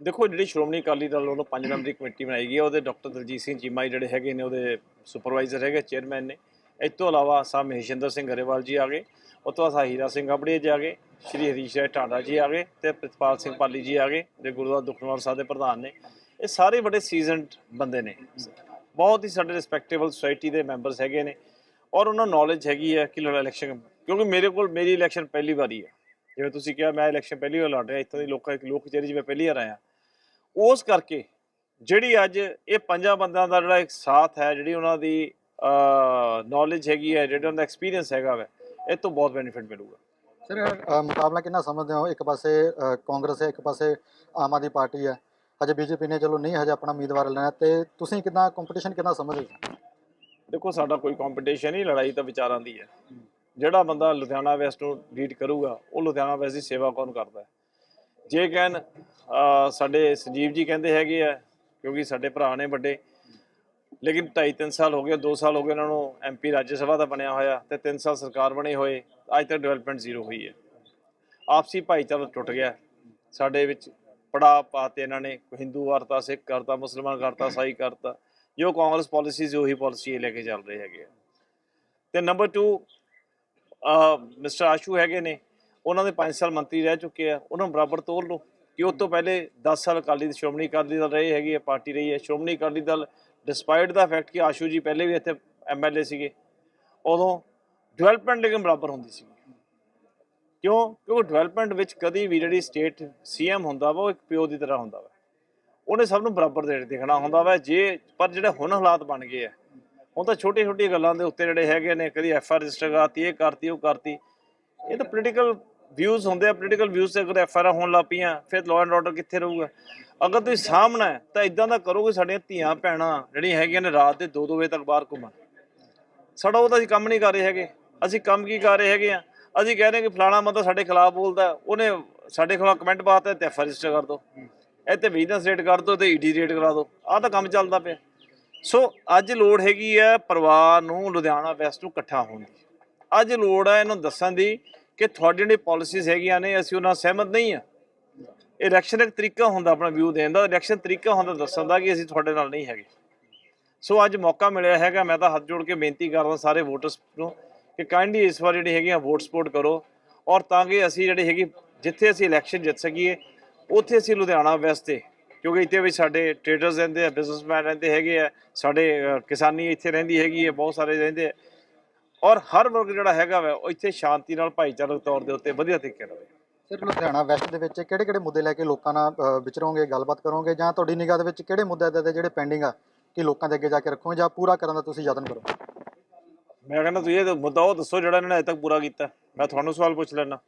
ਦੇਖੋ, ਜਿਹੜੀ ਸ਼੍ਰੋਮਣੀ ਅਕਾਲੀ ਦਲ ਵੱਲੋਂ ਪੰਜ ਮੈਂਬਰੀ ਕਮੇਟੀ ਬਣਾਈ ਗਈ ਹੈ, ਉਹਦੇ ਡਾਕਟਰ ਦਲਜੀਤ ਸਿੰਘ ਚੀਮਾ ਜੀ ਜਿਹੜੇ ਹੈਗੇ ਨੇ, ਉਹਦੇ ਸੁਪਰਵਾਈਜ਼ਰ ਹੈਗੇ, ਚੇਅਰਮੈਨ ਨੇ। ਇਸ ਤੋਂ ਇਲਾਵਾ ਸਾਹਿਬ ਮਹੇਸ਼ਿੰਦਰ ਸਿੰਘ ਗਰੇਵਾਲ ਜੀ ਆ ਗਏ ਉਹ ਤੋਂ ਬਾਅਦ ਹੀਰਾ ਸਿੰਘ ਆਪੜੇ ਜੀ ਆ ਗਏ, ਸ਼੍ਰੀ ਹਰੀਸ਼ ਰਾਏ ਢਾਂਡਾ ਜੀ ਆ ਗਏ ਤੇ ਪ੍ਰਿਤਪਾਲ ਸਿੰਘ ਪਾਲੀ ਜੀ ਆ ਗਏ ਜਿਹੜੇ ਗੁਰਦੁਆਰਾ ਦੁਖਨਵਾਰ ਸਾਹਿਬ ਦੇ ਪ੍ਰਧਾਨ ਨੇ। ਇਹ ਸਾਰੇ ਬੜੇ ਸੀਜ਼ਨਡ ਬੰਦੇ ਨੇ। ਬਹੁਤ ਹੀ ਸਾਡੇ ਰਿਸਪੈਕਟੇਬਲ ਸੁਸਾਇਟੀ ਦੇ ਮੈਂਬਰਸ ਹੈਗੇ ਨੇ ਔਰ ਉਹਨਾਂ ਨੂੰ ਨੌਲੇਜ ਹੈਗੀ ਹੈ ਕਿ ਲੜਾ ਇਲੈਕਸ਼ਨ ਕਿਉਂਕਿ ਮੇਰੇ ਕੋਲ ਮੇਰੀ ਇਲੈਕਸ਼ਨ ਪਹਿਲੀ ਵਾਰੀ ਹੈ। ਜਿਵੇਂ ਤੁਸੀਂ ਕਿਹਾ ਮੈਂ ਇਲੈਕਸ਼ਨ ਪਹਿਲੀ ਵਾਰ ਲੜ ਰਿਹਾ ਇੱਥੋਂ ਦੀ ਲੋਕਾਂ ਇੱਕ ਲੋਕ 'ਚ ਮੈਂ ਪਹਿਲੀ ਵਾਰ ਆਇਆ ਉਸ ਕਰਕੇ ਜਿਹੜੀ ਅੱਜ ਇਹ ਪੰਜਾਂ ਬੰਦਿਆਂ ਦਾ ਜਿਹੜਾ ਇੱਕ ਸਾਥ ਹੈ ਜਿਹੜੀ ਉਹਨਾਂ ਦੀ ਨੌਲੇਜ ਹੈਗੀ ਹੈ ਜਿਹੜਾ ਉਹਨਾਂ ਦਾ ਐਕਸਪੀਰੀਅੰਸ ਹੈਗਾ ਵਾ ਇਹ ਤੋਂ ਬਹੁਤ ਬੈਨੀਫਿਟ ਮਿਲੂਗਾ। ਸਰ ਮੁਕਾਬਲਾ ਕਿੰਨਾ ਸਮਝਦੇ ਹੋ? ਇੱਕ ਪਾਸੇ ਕਾਂਗਰਸ ਹੈ ਇੱਕ ਪਾਸੇ ਆਮ ਆਦਮੀ ਪਾਰਟੀ ਹੈ। ਹਜੇ ਬੀਜੇਪੀ ਨੇ ਚਲੋ ਨਹੀਂ ਹਜੇ ਆਪਣਾ ਉਮੀਦਵਾਰ ਲੈਣਾ ਤੇ ਤੁਸੀਂ ਕਿੰਨਾ ਕੰਪੀਟੀਸ਼ਨ ਕਿੰਨਾ ਸਮਝਦੇ ਹੋ? ਦੇਖੋ ਸਾਡਾ ਕੋਈ ਕੰਪੀਟੀਸ਼ਨ ਨਹੀਂ ਲੜਾਈ ਤਾਂ ਵਿਚਾਰਾਂ ਦੀ ਹੈ। ਜਿਹੜਾ ਬੰਦਾ ਲੁਧਿਆਣਾ ਵੈਸਟ ਨੂੰ ਲੀਡ ਕਰੂਗਾ, ਉਹ ਲੁਧਿਆਣਾ ਵੈਸਟ ਦੀ ਸੇਵਾ ਕੌਣ ਕਰਦਾ ਹੈ? ਜੇ ਕਹਿਣ ਸਾਡੇ ਸੰਜੀਵ ਜੀ ਕਹਿੰਦੇ ਹੈਗੇ ਆ, ਕਿਉਂਕਿ ਸਾਡੇ ਭਰਾ ਨੇ ਵੱਡੇ, ਲੇਕਿਨ 2.5 3 ਸਾਲ ਹੋ ਗਏ 2 ਸਾਲ ਹੋ ਗਏ ਉਹਨਾਂ ਨੂੰ ਐਮਪੀ ਰਾਜ ਸਭਾ ਦਾ ਬਣਿਆ ਹੋਇਆ ਤੇ 3 ਸਾਲ ਸਰਕਾਰ ਬਣੇ ਹੋਏ, ਅੱਜ ਤੱਕ ਡਿਵੈਲਪਮੈਂਟ ਜ਼ੀਰੋ ਹੋਈ ਹੈ। ਆਪਸੀ ਭਾਈਚਾਰਾ ਟੁੱਟ ਗਿਆ। ਸਾਡੇ ਵਿੱਚ ਪੜਾ ਪਾਤੇ ਇਹਨਾਂ ਨੇ, ਕੋਈ ਹਿੰਦੂ ਕਰਤਾ ਸਿੱਖ ਕਰਤਾ, ਮੁਸਲਮਾਨ ਕਰਤਾ, ਸਾਈ ਕਰਤਾ, ਜੋ ਕਾਂਗਰਸ ਪਾਲਿਸੀ ਸੀ ਉਹੀ ਪਾਲਿਸੀ ਲੈ ਕੇ ਚੱਲ ਰਹੇ ਹੈਗੇ ਆ। ਤੇ ਨੰਬਰ 2 ਮਿਸਟਰ ਆਸ਼ੂ ਹੈਗੇ ਨੇ, ਉਹਨਾਂ ਦੇ 5 ਸਾਲ ਮੰਤਰੀ ਰਹਿ ਚੁੱਕੇ ਆ, ਉਹਨਾਂ ਨੂੰ ਬਰਾਬਰ ਤੋਰ ਲਓ। ਕਿ ਉਸ ਤੋਂ ਪਹਿਲੇ 10 ਸਾਲ ਅਕਾਲੀ ਦਲ, ਸ਼੍ਰੋਮਣੀ ਅਕਾਲੀ ਦਲ ਰਹੇ ਹੈਗੀ ਹੈ ਪਾਰਟੀ ਰਹੀ ਹੈ। ਸ਼੍ਰੋਮਣੀ ਅਕਾਲੀ ਦਲ ਡਿਸਪਾਈਟ ਦਾ ਫੈਕਟ ਕਿ ਆਸ਼ੂ ਜੀ ਪਹਿਲੇ ਵੀ ਇੱਥੇ ਐਮਐਲਏ ਸੀਗੇ, ਉਦੋਂ ਡਿਵੈਲਪਮੈਂਟ ਲੇਕਿਨ ਬਰਾਬਰ ਹੁੰਦੀ ਸੀ। ਕਿਉਂ? ਕਿਉਂਕਿ ਡਿਵੈਲਪਮੈਂਟ ਵਿੱਚ ਕਦੀ ਵੀ ਜਿਹੜੀ ਸਟੇਟ ਸੀਐਮ ਹੁੰਦਾ ਵਾ, ਉਹ ਇੱਕ ਪਿਓ ਦੀ ਤਰ੍ਹਾਂ ਹੁੰਦਾ ਵਾ। ਉਹਨੇ ਸਭ ਨੂੰ ਬਰਾਬਰ ਦੇ ਦੇਖਣਾ ਹੁੰਦਾ ਵਾ। ਜੇ ਪਰ ਜਿਹੜੇ ਹੁਣ ਹਾਲਾਤ ਬਣ ਗਏ ਆ ਹੁਣ ਤਾਂ ਛੋਟੀ ਛੋਟੀ ਗੱਲਾਂ ਦੇ ਉੱਤੇ ਜਿਹੜੇ ਹੈਗੇ ਨੇ, ਕਦੀ ਐਫ ਆਰ ਰਜਿਸਟਰ ਕਰਤੀ, ਇਹ ਕਰਤੀ, ਉਹ ਕਰਤੀ। ਇਹ ਤਾਂ ਪੋਲੀਟੀਕਲ ਵਿਊਜ਼ ਹੁੰਦੇ ਆ ਪੋਲੀਟੀਕਲ ਵਿਊਜ਼ ਤੇ ਅਗਰ ਐਫ ਆਰ ਹੋਣ ਲੱਗ ਪਈਆਂ, ਫਿਰ ਲਾਅ ਐਂਡ ਆਰਡਰ ਕਿੱਥੇ ਰਹੂਗਾ? ਅਗਰ ਤੁਸੀਂ ਸਾਹਮਣਾ ਹੈ, ਤਾਂ ਇਦਾਂ ਦਾ ਕਰੋਗੇ ਸਾਡੀਆਂ ਧੀਆਂ ਭੈਣਾਂ, ਜਿਹੜੀਆਂ ਹੈਗੀਆਂ ਨੇ ਰਾਤ ਦੇ 2-2 ਵਜੇ ਤੱਕ ਬਾਹਰ ਘੁੰਮਣ। ਸਾਡਾ ਉਹ ਤਾਂ ਅਸੀਂ ਕੰਮ ਨਹੀਂ ਕਰ ਰਹੇ ਹੈਗੇ। ਅਸੀਂ ਕੰਮ ਕੀ ਕਰ ਰਹੇ ਹੈਗੇ ਆ? ਅਸੀਂ ਕਹਿ ਰਹੇ ਕਿ ਫਲਾਣਾ ਬੰਦਾ ਸਾਡੇ ਖਿਲਾਫ ਬੋਲਦਾ ਉਹਨੇ ਸਾਡੇ ਖਿਲਾਫ ਕਮੈਂਟ ਪਾਤਾ ਤੇ ਐਫ ਆਰ ਰਜਿਸਟਰ ਕਰ ਦਿਓ ਇੱਥੇ ਬਿਜਨਸ ਰੇਟ ਕਰ ਦਿਓ ਤੇ ਈਡੀ ਰੇਟ ਕਰਾ ਦਿਓ ਆਹ ਤਾਂ ਕੰਮ ਚੱਲਦਾ ਪਿਆ। ਸੋ ਅੱਜ ਲੋੜ ਹੈਗੀ ਹੈ ਪਰਿਵਾਰ ਨੂੰ ਲੁਧਿਆਣਾ ਵੈਸਟ ਨੂੰ ਇਕੱਠਾ ਹੋਣ ਦੀ। ਅੱਜ ਲੋੜ ਹੈ ਇਹਨੂੰ ਦੱਸਣ ਦੀ ਕਿ ਤੁਹਾਡੀ ਜਿਹੜੀ ਪਾਲਿਸੀਜ਼ ਹੈਗੀਆਂ ਨੇ, ਅਸੀਂ ਉਹਨਾਂ ਨਾਲ ਸਹਿਮਤ ਨਹੀਂ ਆ। ਇਲੈਕਸ਼ਨ ਇੱਕ ਤਰੀਕਾ ਹੁੰਦਾ ਆਪਣਾ ਵਿਊ ਦੇਣ ਦਾ ਇਲੈਕਸ਼ਨ ਤਰੀਕਾ ਹੁੰਦਾ ਦੱਸਣ ਦਾ ਕਿ ਅਸੀਂ ਤੁਹਾਡੇ ਨਾਲ ਨਹੀਂ ਹੈਗੇ। ਸੋ ਅੱਜ ਮੌਕਾ ਮਿਲਿਆ ਹੈਗਾ, ਮੈਂ ਤਾਂ ਹੱਥ ਜੋੜ ਕੇ ਬੇਨਤੀ ਕਰਦਾ ਸਾਰੇ ਵੋਟਰਸ ਨੂੰ ਕਿ ਕਾਇੰਡਲੀ ਇਸ ਵਾਰ ਜਿਹੜੀ ਹੈਗੀ ਆ ਵੋਟ ਸਪੋਰਟ ਕਰੋ ਔਰ ਤਾਂ ਕਿ ਅਸੀਂ ਜਿਹੜੀ ਹੈਗੀ, ਜਿੱਥੇ ਅਸੀਂ ਇਲੈਕਸ਼ਨ ਜਿੱਤ ਸਕੀਏ, ਉੱਥੇ ਅਸੀਂ ਲੁਧਿਆਣਾ ਵੈਸਟ ਤੇ ਕਿਉਂਕਿ ਇੱਥੇ ਵੀ ਸਾਡੇ ਟ੍ਰੇਡਰਸ ਰਹਿੰਦੇ ਆ ਬਿਜ਼ਨਸਮੈਨ ਰਹਿੰਦੇ ਹੈਗੇ ਆ ਸਾਡੇ ਕਿਸਾਨੀ ਇੱਥੇ ਰਹਿੰਦੀ ਹੈਗੀ ਹੈ ਬਹੁਤ ਸਾਰੇ ਰਹਿੰਦੇ ਆ। ਔਰ ਹਰ ਵਰਗ ਜਿਹੜਾ ਹੈਗਾ ਵਾ ਉਹ ਇੱਥੇ ਸ਼ਾਂਤੀ ਨਾਲ ਭਾਈਚਾਰਕ ਤੌਰ ਦੇ ਉੱਤੇ ਵਧੀਆ ਤਰੀਕੇ ਨਾਲ ਰਹੇ। ਸਰ ਲੁਧਿਆਣਾ ਵੈਸਟ ਦੇ ਵਿੱਚ ਕਿਹੜੇ ਕਿਹੜੇ ਮੁੱਦੇ ਲੈ ਕੇ ਲੋਕਾਂ ਨਾਲ ਵਿਚਰੋਗੇ ਗੱਲਬਾਤ ਕਰੋਗੇ? ਜਾਂ ਤੁਹਾਡੀ ਨਿਗਾਹ ਦੇ ਵਿੱਚ ਕਿਹੜੇ ਮੁੱਦੇ ਦੇ ਜਿਹੜੇ ਪੈਂਡਿੰਗ ਆ ਕਿ ਲੋਕਾਂ ਦੇ ਅੱਗੇ ਜਾ ਕੇ ਰੱਖੋਗੇ ਜਾਂ ਪੂਰਾ ਕਰਨ ਦਾ ਤੁਸੀਂ ਯਤਨ ਕਰੋ? ਮੈਂ ਕਹਿੰਦਾ ਤੁਸੀਂ ਇਹ ਮੁੱਦਾ ਉਹ ਦੱਸੋ ਜਿਹੜਾ ਇਹਨਾਂ ਨੇ ਅਜੇ ਤੱਕ ਪੂਰਾ ਕੀਤਾ। ਮੈਂ ਤੁਹਾਨੂੰ ਸਵਾਲ ਪੁੱਛ ਲੈਣਾ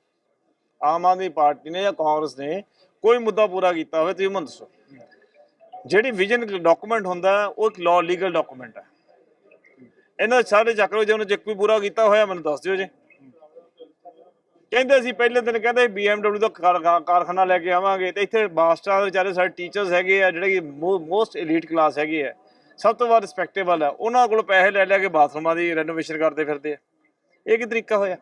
ਆਮ ਆਦਮੀ ਪਾਰਟੀ ਨੇ ਜਾਂ ਕਾਂਗਰਸ ਨੇ ਕੋਈ ਮੁੱਦਾ ਪੂਰਾ ਕੀਤਾ ਹੋਵੇ ਤੁਸੀਂ ਮੈਨੂੰ ਦੱਸੋ। ਜਿਹੜੀ ਵਿਜ਼ਨ ਡਾਕੂਮੈਂਟ ਹੁੰਦਾ, ਉਹ ਇੱਕ ਲਾਅ ਲੀਗਲ ਡਾਕੂਮੈਂਟ ਹੈ। ਇਹਨਾਂ ਸਾਰੇ ਚੱਕ ਜੇ ਉਹਨੇ ਜੇ ਕੋਈ ਪੂਰਾ ਕੀਤਾ ਹੋਇਆ, ਮੈਨੂੰ ਦੱਸ ਦਿਓ ਜੇ। ਕਹਿੰਦੇ ਸੀ ਪਹਿਲੇ ਦਿਨ ਕਹਿੰਦੇ BMW ਦਾ ਕਾਰ- ਕਾਰਖਾਨਾ ਲੈ ਕੇ ਆਵਾਂਗੇ, ਤੇ ਇੱਥੇ ਮਾਸਟਰਾਂ ਦੇ ਵਿਚਾਰੇ ਸਾਡੇ ਟੀਚਰਸ ਹੈਗੇ ਆ, ਜਿਹੜੇ ਕਿ ਮੋਸਟ 엘ੀਟ ਕਲਾਸ ਹੈਗੇ ਆ। ਸਭ ਤੋਂ ਵੱਧ ਰਿਸਪੈਕਟੇਬਲ ਆ। ਉਹਨਾਂ ਕੋਲ ਪੈਸੇ ਲੈ ਲੈ ਕੇ ਬਾਥਰੂਮਾਂ ਦੀ ਰੈਨੋਵੇਸ਼ਨ ਕਰਦੇ ਫਿਰਦੇ ਆ। ਇਹ ਕੀ ਤਰੀਕਾ ਹੋਇਆ?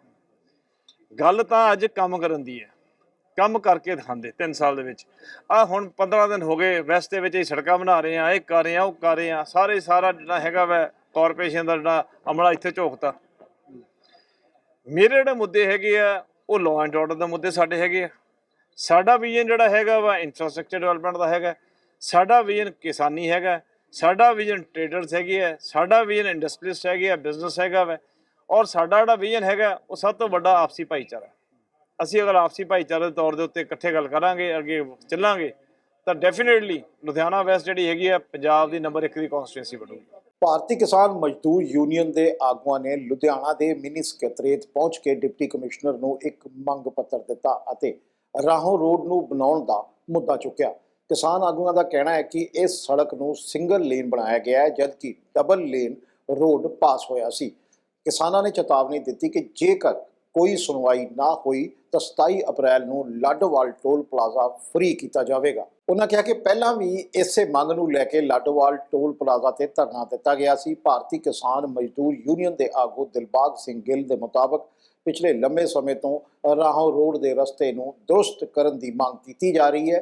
ਗੱਲ ਤਾਂ ਅੱਜ ਕੰਮ ਕਰਨ ਦੀ ਹੈ। ਕੰਮ ਕਰਕੇ ਦਿਖਾਉਂਦੇ 3 ਸਾਲ ਦੇ ਵਿੱਚ। ਆ ਹੁਣ 15 ਦਿਨ ਹੋ ਗਏ ਵੈਸਟ ਦੇ ਵਿੱਚ ਇਹ ਸੜਕਾਂ ਬਣਾ ਰਹੇ ਆ ਇਹ ਕਰ ਰਹੇ ਆ ਉਹ ਕਰ ਰਹੇ ਆ ਸਾਰੇ ਸਾਰਾ ਜਿਹੜਾ ਹੈਗਾ ਵੈ ਕਾਰਪੋਰੇਸ਼ਨ ਦਾ ਜਿਹੜਾ ਅਮਲਾ ਇੱਥੇ ਝੋਕਤਾ ਮੇਰੇ ਜਿਹੜੇ ਮੁੱਦੇ ਹੈਗੇ ਆ, ਉਹ ਲਾਅ ਐਂਡ ਆਰਡਰ ਦੇ ਮੁੱਦੇ ਸਾਡੇ ਹੈਗੇ ਆ। ਸਾਡਾ ਵਿਜ਼ਨ ਜਿਹੜਾ ਹੈਗਾ ਵਾ ਇਨਫਰਾਸਟ੍ਰਕਚਰ ਡਿਵੈਲਪਮੈਂਟ ਦਾ ਹੈਗਾ। ਸਾਡਾ ਵਿਜ਼ਨ ਕਿਸਾਨੀ ਹੈਗਾ। ਸਾਡਾ ਵਿਜ਼ਨ ਟ੍ਰੇਡਰਸ ਹੈਗੇ ਆ। ਸਾਡਾ ਵਿਜ਼ਨ ਇੰਡਸਟਰੀਸਟ ਹੈਗੇ ਆ ਬਿਜ਼ਨਸ ਹੈਗਾ ਵਾ। ਔਰ ਸਾਡਾ ਜਿਹੜਾ ਵਿਜ਼ਨ ਹੈਗਾ, ਉਹ ਸਭ ਤੋਂ ਵੱਡਾ ਆਪਸੀ ਭਾਈਚਾਰਾ। ਅਸੀਂ ਅਗਰ ਆਪਸੀ ਭਾਈਚਾਰੇ ਦੇ ਤੌਰ ਦੇ ਉੱਤੇ ਇਕੱਠੇ ਗੱਲ ਕਰਾਂਗੇ, ਅੱਗੇ ਚੱਲਾਂਗੇ, ਤਾਂ ਡੈਫੀਨਿਟਲੀ ਲੁਧਿਆਣਾ ਵੈਸਟ ਜਿਹੜੀ ਹੈਗੀ ਆ, ਪੰਜਾਬ ਦੀ ਨੰਬਰ 1 ਦੀ ਕਨਸਟੀਟੂਐਂਸੀ ਬਣੂਗੀ। ਭਾਰਤੀ ਕਿਸਾਨ ਮਜ਼ਦੂਰ ਯੂਨੀਅਨ ਦੇ ਆਗੂਆਂ ਨੇ ਲੁਧਿਆਣਾ ਦੇ ਮਿਨੀ ਸਕੱਤਰੇਤ ਪਹੁੰਚ ਕੇ ਡਿਪਟੀ ਕਮਿਸ਼ਨਰ ਨੂੰ ਇੱਕ ਮੰਗ ਪੱਤਰ ਦਿੱਤਾ ਅਤੇ ਰਾਹੋਂ ਰੋਡ ਨੂੰ ਬਣਾਉਣ ਦਾ ਮੁੱਦਾ ਚੁੱਕਿਆ। ਕਿਸਾਨ ਆਗੂਆਂ ਦਾ ਕਹਿਣਾ ਹੈ ਕਿ ਇਸ ਸੜਕ ਨੂੰ ਸਿੰਗਲ ਲੇਨ ਬਣਾਇਆ ਗਿਆ ਹੈ, ਜਦਕਿ ਡਬਲ ਲੇਨ ਰੋਡ ਪਾਸ ਹੋਇਆ ਸੀ। ਕਿਸਾਨਾਂ ਨੇ ਚੇਤਾਵਨੀ ਦਿੱਤੀ ਕਿ ਜੇਕਰ ਕੋਈ ਸੁਣਵਾਈ ਨਾ ਹੋਈ ਤਾਂ 27 ਅਪ੍ਰੈਲ ਨੂੰ ਲਾਡੋਵਾਲ ਟੋਲ ਪਲਾਜ਼ਾ ਫ੍ਰੀ ਕੀਤਾ ਜਾਵੇਗਾ। ਉਹਨਾਂ ਕਿਹਾ ਕਿ ਪਹਿਲਾਂ ਵੀ ਇਸੇ ਮੰਗ ਨੂੰ ਲੈ ਕੇ ਲਾਡੋਵਾਲ ਟੋਲ ਪਲਾਜ਼ਾ ਤੇ ਧਰਨਾ ਦਿੱਤਾ ਗਿਆ ਸੀ। ਭਾਰਤੀ ਕਿਸਾਨ ਮਜ਼ਦੂਰ ਯੂਨੀਅਨ ਦੇ ਆਗੂ ਦਿਲਬਾਗ ਸਿੰਘ ਗਿੱਲ ਦੇ ਮੁਤਾਬਕ ਪਿਛਲੇ ਲੰਮੇ ਸਮੇਂ ਤੋਂ ਰਾਹੋਂ ਰੋਡ ਦੇ ਰਸਤੇ ਨੂੰ ਦਰੁਸਤ ਕਰਨ ਦੀ ਮੰਗ ਕੀਤੀ ਜਾ ਰਹੀ ਹੈ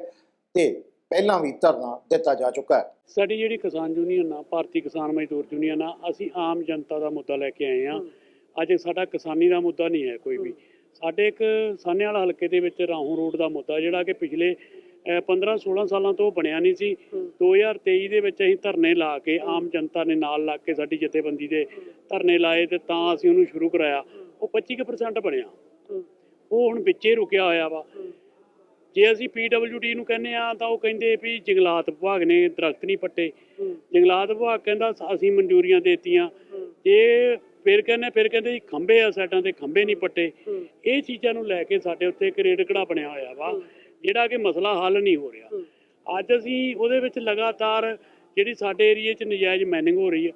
ਤੇ ਪਹਿਲਾਂ ਵੀ ਧਰਨਾ ਦਿੱਤਾ ਜਾ ਚੁੱਕਾ ਹੈ। ਸਾਡੀ ਜਿਹੜੀ ਕਿਸਾਨ ਯੂਨੀਅਨ ਆ, ਭਾਰਤੀ ਕਿਸਾਨ ਮਜ਼ਦੂਰ ਯੂਨੀਅਨ ਆ, ਅਸੀਂ ਆਮ ਜਨਤਾ ਦਾ ਮੁੱਦਾ ਲੈ ਕੇ ਆਏ ਆ ਅੱਜ ਸਾਡਾ ਕਿਸਾਨੀ ਦਾ ਮੁੱਦਾ ਨਹੀਂ ਹੈ ਕੋਈ ਵੀ। ਸਾਡੇ ਇੱਕ ਸਾਹਨੇਵਾਲ ਹਲਕੇ ਦੇ ਵਿੱਚ ਰਾਹੋਂ ਰੋਡ ਦਾ ਮੁੱਦਾ ਜਿਹੜਾ ਕਿ ਪਿਛਲੇ 15 16 ਸਾਲਾਂ ਤੋਂ ਬਣਿਆ ਨਹੀਂ ਸੀ। 2023 ਦੇ ਵਿੱਚ ਅਸੀਂ ਧਰਨੇ ਲਾ ਕੇ ਆਮ ਜਨਤਾ ਨੇ ਨਾਲ ਲੱਗ ਕੇ ਸਾਡੀ ਜਥੇਬੰਦੀ ਦੇ ਧਰਨੇ ਲਾਏ ਤੇ ਤਾਂ ਅਸੀਂ ਉਹਨੂੰ ਸ਼ੁਰੂ ਕਰਾਇਆ। ਉਹ 25% ਬਣਿਆ। ਉਹ ਹੁਣ ਵਿੱਚੇ ਰੁਕਿਆ ਹੋਇਆ ਵਾ। ਜੇ ਅਸੀਂ ਪੀਡਬਲਯੂਡੀ ਨੂੰ ਕਹਿੰਦੇ ਆ ਤਾਂ ਉਹ ਕਹਿੰਦੇ ਵੀ ਜੰਗਲਾਤ ਵਿਭਾਗ ਨੇ ਦਰਖਤ ਨਹੀਂ ਪੱਟੇ। ਜੰਗਲਾਤ ਵਿਭਾਗ ਕਹਿੰਦਾ ਅਸੀਂ ਮਨਜ਼ੂਰੀਆਂ ਦੇਤੀਆਂ। ਜੇ ਫਿਰ ਕਹਿੰਦੇ ਫਿਰ ਕਹਿੰਦੇ ਜੀ ਖੰਭੇ ਆ ਸਾਈਡਾਂ ਤੇ ਖੰਭੇ ਨਹੀਂ ਪੱਟੇ। ਇਹ ਚੀਜ਼ਾਂ ਨੂੰ ਲੈ ਕੇ ਸਾਡੇ ਉੱਤੇ ਇੱਕ ਰੇੜਕੜਾ ਬਣਿਆ ਹੋਇਆ ਵਾ ਜਿਹੜਾ ਕਿ ਮਸਲਾ ਹੱਲ ਨਹੀਂ ਹੋ ਰਿਹਾ। ਅੱਜ ਅਸੀਂ ਉਹਦੇ ਵਿੱਚ ਲਗਾਤਾਰ ਜਿਹੜੀ ਸਾਡੇ ਏਰੀਏ 'ਚ ਨਜਾਇਜ਼ ਮਾਈਨਿੰਗ ਹੋ ਰਹੀ ਹੈ।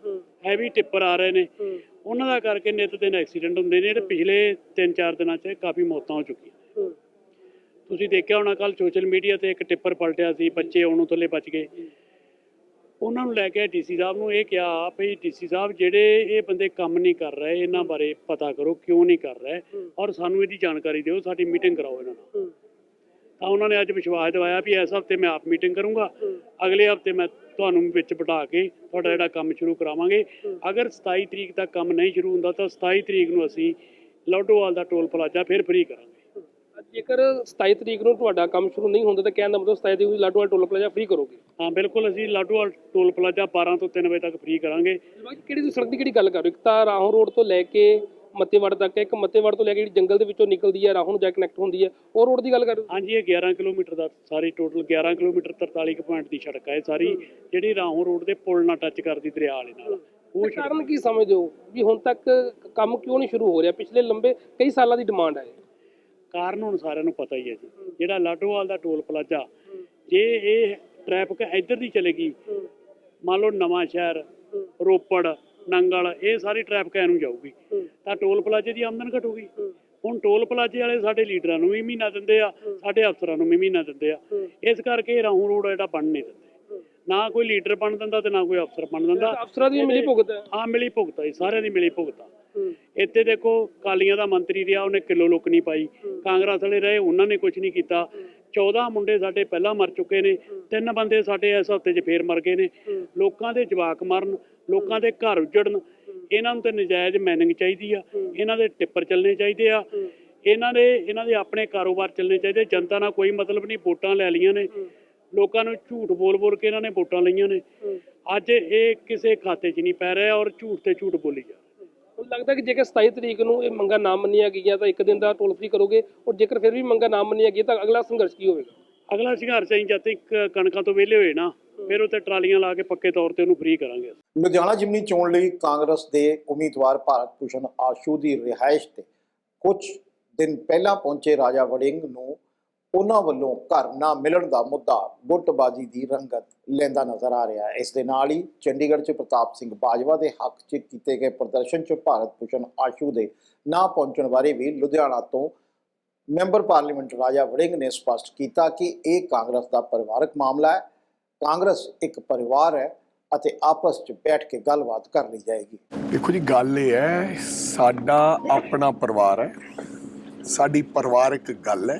ਹੈਵੀ ਟਿੱਪਰ ਆ ਰਹੇ ਨੇ। ਉਹਨਾਂ ਦਾ ਕਰਕੇ ਨਿਤ ਦਿਨ ਐਕਸੀਡੈਂਟ ਹੁੰਦੇ ਨੇ ਜਿਹੜੇ ਪਿਛਲੇ 3-4 ਦਿਨਾਂ 'ਚ ਕਾਫੀ ਮੌਤਾਂ ਹੋ ਚੁੱਕੀਆਂ। ਤੁਸੀਂ ਦੇਖਿਆ ਹੋਣਾ ਕੱਲ ਸੋਸ਼ਲ ਮੀਡੀਆ ਤੇ ਇੱਕ ਟਿੱਪਰ ਪਲਟਿਆ ਸੀ ਬੱਚੇ ਉਹਨੂੰ ਥੱਲੇ ਬਚ ਗਏ। ਉਹਨਾਂ ਨੂੰ ਲੈ ਕੇ ਡੀਸੀ ਸਾਹਿਬ ਨੂੰ ਇਹ ਕਿਹਾ ਭਈ ਡੀਸੀ ਸਾਹਿਬ ਜਿਹੜੇ ਇਹ ਬੰਦੇ ਕੰਮ ਨਹੀਂ ਕਰ ਰਹੇ ਇਹਨਾਂ ਬਾਰੇ ਪਤਾ ਕਰੋ ਕਿਉਂ ਨਹੀਂ ਕਰ ਰਹੇ ਔਰ ਸਾਨੂੰ ਇਹਦੀ ਜਾਣਕਾਰੀ ਦਿਓ ਸਾਡੀ ਮੀਟਿੰਗ ਕਰਾਓ ਇਹਨਾਂ ਨਾਲ। ਤਾਂ ਉਹਨਾਂ ਨੇ ਅੱਜ ਵਿਸ਼ਵਾਸ ਦਿਵਾਇਆ ਵੀ ਇਸ ਹਫ਼ਤੇ ਮੈਂ ਆਪ ਮੀਟਿੰਗ ਕਰੂੰਗਾ ਅਗਲੇ ਹਫ਼ਤੇ ਮੈਂ ਤੁਹਾਨੂੰ ਵਿੱਚ ਬਿਠਾ ਕੇ ਤੁਹਾਡਾ ਜਿਹੜਾ ਕੰਮ ਸ਼ੁਰੂ ਕਰਾਵਾਂਗੇ। ਅਗਰ 27 ਤਰੀਕ ਤੱਕ ਕੰਮ ਨਹੀਂ ਸ਼ੁਰੂ ਹੁੰਦਾ ਤਾਂ 27 ਤਰੀਕ ਨੂੰ ਅਸੀਂ ਲੋਡੋਵਾਲ ਦਾ ਟੋਲ ਪਲਾਜ਼ਾ ਫਿਰ ਫ੍ਰੀ ਕਰਾਂਗੇ। ਜੇਕਰ 27 ਤਰੀਕ ਨੂੰ ਤੁਹਾਡਾ ਕੰਮ ਸ਼ੁਰੂ ਨਹੀਂ ਹੁੰਦਾ ਤਾਂ ਕਹਿਣ ਦਾ ਮਤਲਬ 27 ਤਰੀਕ ਨੂੰ ਲਾਡੋਵਾਲ ਟੋਲ ਪਲਾਜ਼ਾ ਫ੍ਰੀ ਕਰੋਗੇ? ਹਾਂ ਬਿਲਕੁਲ ਅਸੀਂ ਲਾਡੋਵਾਲ ਟੋਲ ਪਲਾਜ਼ਾ 12 ਤੋਂ 3 ਵਜੇ ਤੱਕ ਫ੍ਰੀ ਕਰਾਂਗੇ। ਕਿਹੜੀ ਤੁਸੀਂ ਸੜਕ ਦੀ ਕਿਹੜੀ ਗੱਲ ਕਰ ਰਹੇ ਹੋ? ਇੱਕ ਤਾਂ ਰਾਹੋਂ ਰੋਡ ਤੋਂ ਲੈ ਕੇ ਮੱਤੇਵੜ ਤੱਕ ਇੱਕ ਮੱਤੇਵੜ ਤੋਂ ਲੈ ਕੇ ਜਿਹੜੀ ਜੰਗਲ ਦੇ ਵਿੱਚੋਂ ਨਿਕਲਦੀ ਹੈ ਰਾਹੋਂ ਨੂੰ ਜਾ ਕਨੈਕਟ ਹੁੰਦੀ ਹੈ। ਉਹ ਰੋਡ ਦੀ ਗੱਲ ਕਰ ਰਹੇ ਹਾਂਜੀ ਇਹ 11 ਕਿਲੋਮੀਟਰ ਦਾ ਸਾਰੀ ਟੋਟਲ 11 ਕਿਲੋਮੀਟਰ 43 ਕੁ ਪੁਆਇੰਟ ਦੀ ਸੜਕ ਹੈ ਸਾਰੀ ਜਿਹੜੀ ਰਾਹੋਂ ਰੋਡ ਦੇ ਪੁਲ ਨਾਲ ਟੱਚ ਕਰਦੀ ਦਰਿਆ ਵਾਲੇ ਨਾਲ। ਉਹ ਕਾਰਨ ਕੀ ਸਮਝਦੇ ਹੋ? ਵੀ ਹੁਣ ਤੱਕ ਕੰਮ ਕਿਉਂ ਨਹੀਂ ਸ਼ੁਰੂ ਹੋ ਰਿਹਾ? ਪਿਛਲੇ ਲੰਬੇ ਕਈ ਸਾਲਾਂ ਦੀ ਡਿਮਾਂਡ ਹੈ। ਕਾਰਨ ਹੁਣ ਸਾਰਿਆਂ ਨੂੰ ਪਤਾ ਹੀ ਹੈ ਜੀ। ਜਿਹੜਾ ਲਾਡੋਵਾਲ ਦਾ ਟੋਲ ਪਲਾਜ਼ਾ ਜੇ ਇਹ ਟ੍ਰੈਫਿਕ ਇੱਧਰ ਦੀ ਚਲੇਗੀ ਮੰਨ ਲਓ ਨਵਾਂ ਸ਼ਹਿਰ ਰੋਪੜ ਨੰਗਲ ਇਹ ਸਾਰੀ ਟ੍ਰੈਫਿਕ ਐਨੂੰ ਜਾਊਗੀ। ਤਾਂ ਟੋਲ ਪਲਾਜ਼ੇ ਦੀ ਆਮਦਨ ਘਟੂਗੀ। ਹੁਣ ਟੋਲ ਪਲਾਜ਼ੇ ਵਾਲੇ ਸਾਡੇ ਲੀਡਰਾਂ ਨੂੰ ਵੀ ਮਹੀਨਾ ਦਿੰਦੇ ਆ ਸਾਡੇ ਅਫਸਰਾਂ ਨੂੰ ਵੀ ਮਹੀਨਾ ਦਿੰਦੇ ਆ। ਇਸ ਕਰਕੇ ਰਾਹੋਂ ਰੋਡ ਜਿਹੜਾ ਬਣ ਨਹੀਂ ਦਿੰਦੇ। ਨਾ ਕੋਈ ਲੀਡਰ ਬਣ ਦਿੰਦਾ ਤੇ ਨਾ ਕੋਈ ਅਫਸਰ ਬਣ ਦਿੰਦਾ। ਅਫਸਰਾਂ ਦੀ ਮਿਲੀ ਭੁਗਤ ਹੈ। ਹਾਂ ਮਿਲੀ ਭੁਗਤਾ ਜੀ ਸਾਰਿਆਂ ਦੀ ਮਿਲੀ ਭੁਗਤਾ ਇੱਥੇ ਦੇਖੋ ਕਾਲੀਆਂ ਦਾ ਮੰਤਰੀ ਰਿਹਾ ਉਹਨੇ ਕਿਲੋ ਲੁੱਕ ਨਹੀਂ ਪਾਈ। ਕਾਂਗਰਸ ਵਾਲੇ ਰਹੇ ਉਹਨਾਂ ਨੇ ਕੁਝ ਨਹੀਂ ਕੀਤਾ। 14 ਮੁੰਡੇ ਸਾਡੇ ਪਹਿਲਾਂ ਮਰ ਚੁੱਕੇ ਨੇ। ਤਿੰਨ ਬੰਦੇ ਸਾਡੇ ਇਸ ਹਫ਼ਤੇ 'ਚ ਫੇਰ ਮਰ ਗਏ ਨੇ। ਲੋਕਾਂ ਦੇ ਜਵਾਕ ਮਰਨ ਲੋਕਾਂ ਦੇ ਘਰ ਉਜੜਨ। ਇਹਨਾਂ ਨੂੰ ਤੇ ਨਜਾਇਜ਼ ਮੈਨਿੰਗ ਚਾਹੀਦੀ ਆ। ਇਹਨਾਂ ਦੇ ਟਿੱਪਰ ਚੱਲਣੇ ਚਾਹੀਦੇ ਆ। ਇਹਨਾਂ ਦੇ ਇਹਨਾਂ ਦੇ ਆਪਣੇ ਕਾਰੋਬਾਰ ਚੱਲਣੇ ਚਾਹੀਦੇ। ਜਨਤਾ ਨਾਲ ਕੋਈ ਮਤਲਬ ਨਹੀਂ ਵੋਟਾਂ ਲੈ ਲਈਆਂ ਨੇ। ਲੋਕਾਂ ਨੂੰ ਝੂਠ ਬੋਲ ਬੋਲ ਕੇ ਇਹਨਾਂ ਨੇ ਵੋਟਾਂ ਲਈਆਂ ਨੇ। ਅੱਜ ਇਹ ਕਿਸੇ ਖਾਤੇ 'ਚ ਨਹੀਂ ਪੈ ਰਿਹਾ ਔਰ ਝੂਠ ਤੇ ਝੂਠ ਬੋਲੀ ਜਾ ਲੱਗਦਾ ਕਿ ਜੇਕਰ 27 ਤਰੀਕ ਨੂੰ ਇਹ ਮੰਗਾਂ ਨਾ ਮੰਨੀਆਂ ਗਈਆਂ ਤਾਂ ਇੱਕ ਦਿਨ ਦਾ ਟੋਲ ਫ੍ਰੀ ਕਰੋਗੇ ਔਰ ਜੇਕਰ ਫਿਰ ਵੀ ਮੰਗਾਂ ਨਾ ਮੰਨੀਆਂ ਗਈਆਂ ਤਾਂ ਅਗਲਾ ਸੰਘਰਸ਼ ਕੀ ਹੋਵੇਗਾ? ਅਗਲਾ ਸੰਘਰਸ਼ ਅਸੀਂ ਜਦ ਤੱਕ ਕਣਕਾਂ ਤੋਂ ਵਿਹਲੇ ਹੋਏ ਨਾ ਫਿਰ ਉੱਤੇ ਟਰਾਲੀਆਂ ਲਾ ਕੇ ਪੱਕੇ ਤੌਰ ਤੇ ਉਹਨੂੰ ਫ੍ਰੀ ਕਰਾਂਗੇ ਲੁਧਿਆਣਾ ਜਿਮਨੀ ਚੋਣ ਲਈ ਕਾਂਗਰਸ ਦੇ ਉਮੀਦਵਾਰ ਭਾਰਤ ਭੂਸ਼ਣ ਆਸ਼ੂ ਦੀ ਰਿਹਾਇਸ਼ ਤੇ ਕੁਝ ਦਿਨ ਪਹਿਲਾਂ ਪਹੁੰਚੇ ਰਾਜਾ ਵੜਿੰਗ ਨੂੰ ਉਹਨਾਂ ਵੱਲੋਂ ਘਰ ਨਾ ਮਿਲਣ ਦਾ ਮੁੱਦਾ ਗੁੱਟਬਾਜ਼ੀ ਦੀ ਰੰਗਤ ਲੈਂਦਾ ਨਜ਼ਰ ਆ ਰਿਹਾ ਹੈ। ਇਸ ਦੇ ਨਾਲ ਹੀ ਚੰਡੀਗੜ੍ਹ 'ਚ ਪ੍ਰਤਾਪ ਸਿੰਘ ਬਾਜਵਾ ਦੇ ਹੱਕ 'ਚ ਕੀਤੇ ਗਏ ਪ੍ਰਦਰਸ਼ਨ 'ਚ ਭਾਰਤ ਭੂਸ਼ਣ ਆਸ਼ੂ ਦੇ ਨਾ ਪਹੁੰਚਣ ਬਾਰੇ ਵੀ ਲੁਧਿਆਣਾ ਤੋਂ ਮੈਂਬਰ ਪਾਰਲੀਮੈਂਟ ਰਾਜਾ ਵੜਿੰਗ ਨੇ ਸਪਸ਼ਟ ਕੀਤਾ ਕਿ ਇਹ ਕਾਂਗਰਸ ਦਾ ਪਰਿਵਾਰਕ ਮਾਮਲਾ ਹੈ। ਕਾਂਗਰਸ ਇੱਕ ਪਰਿਵਾਰ ਹੈ ਅਤੇ ਆਪਸ 'ਚ ਬੈਠ ਕੇ ਗੱਲਬਾਤ ਕਰ ਲਈ ਜਾਏਗੀ। ਦੇਖੋ ਜੀ, ਗੱਲ ਇਹ ਹੈ, ਸਾਡਾ ਆਪਣਾ ਪਰਿਵਾਰ ਹੈ। ਸਾਡੀ ਪਰਿਵਾਰਕ ਗੱਲ ਹੈ।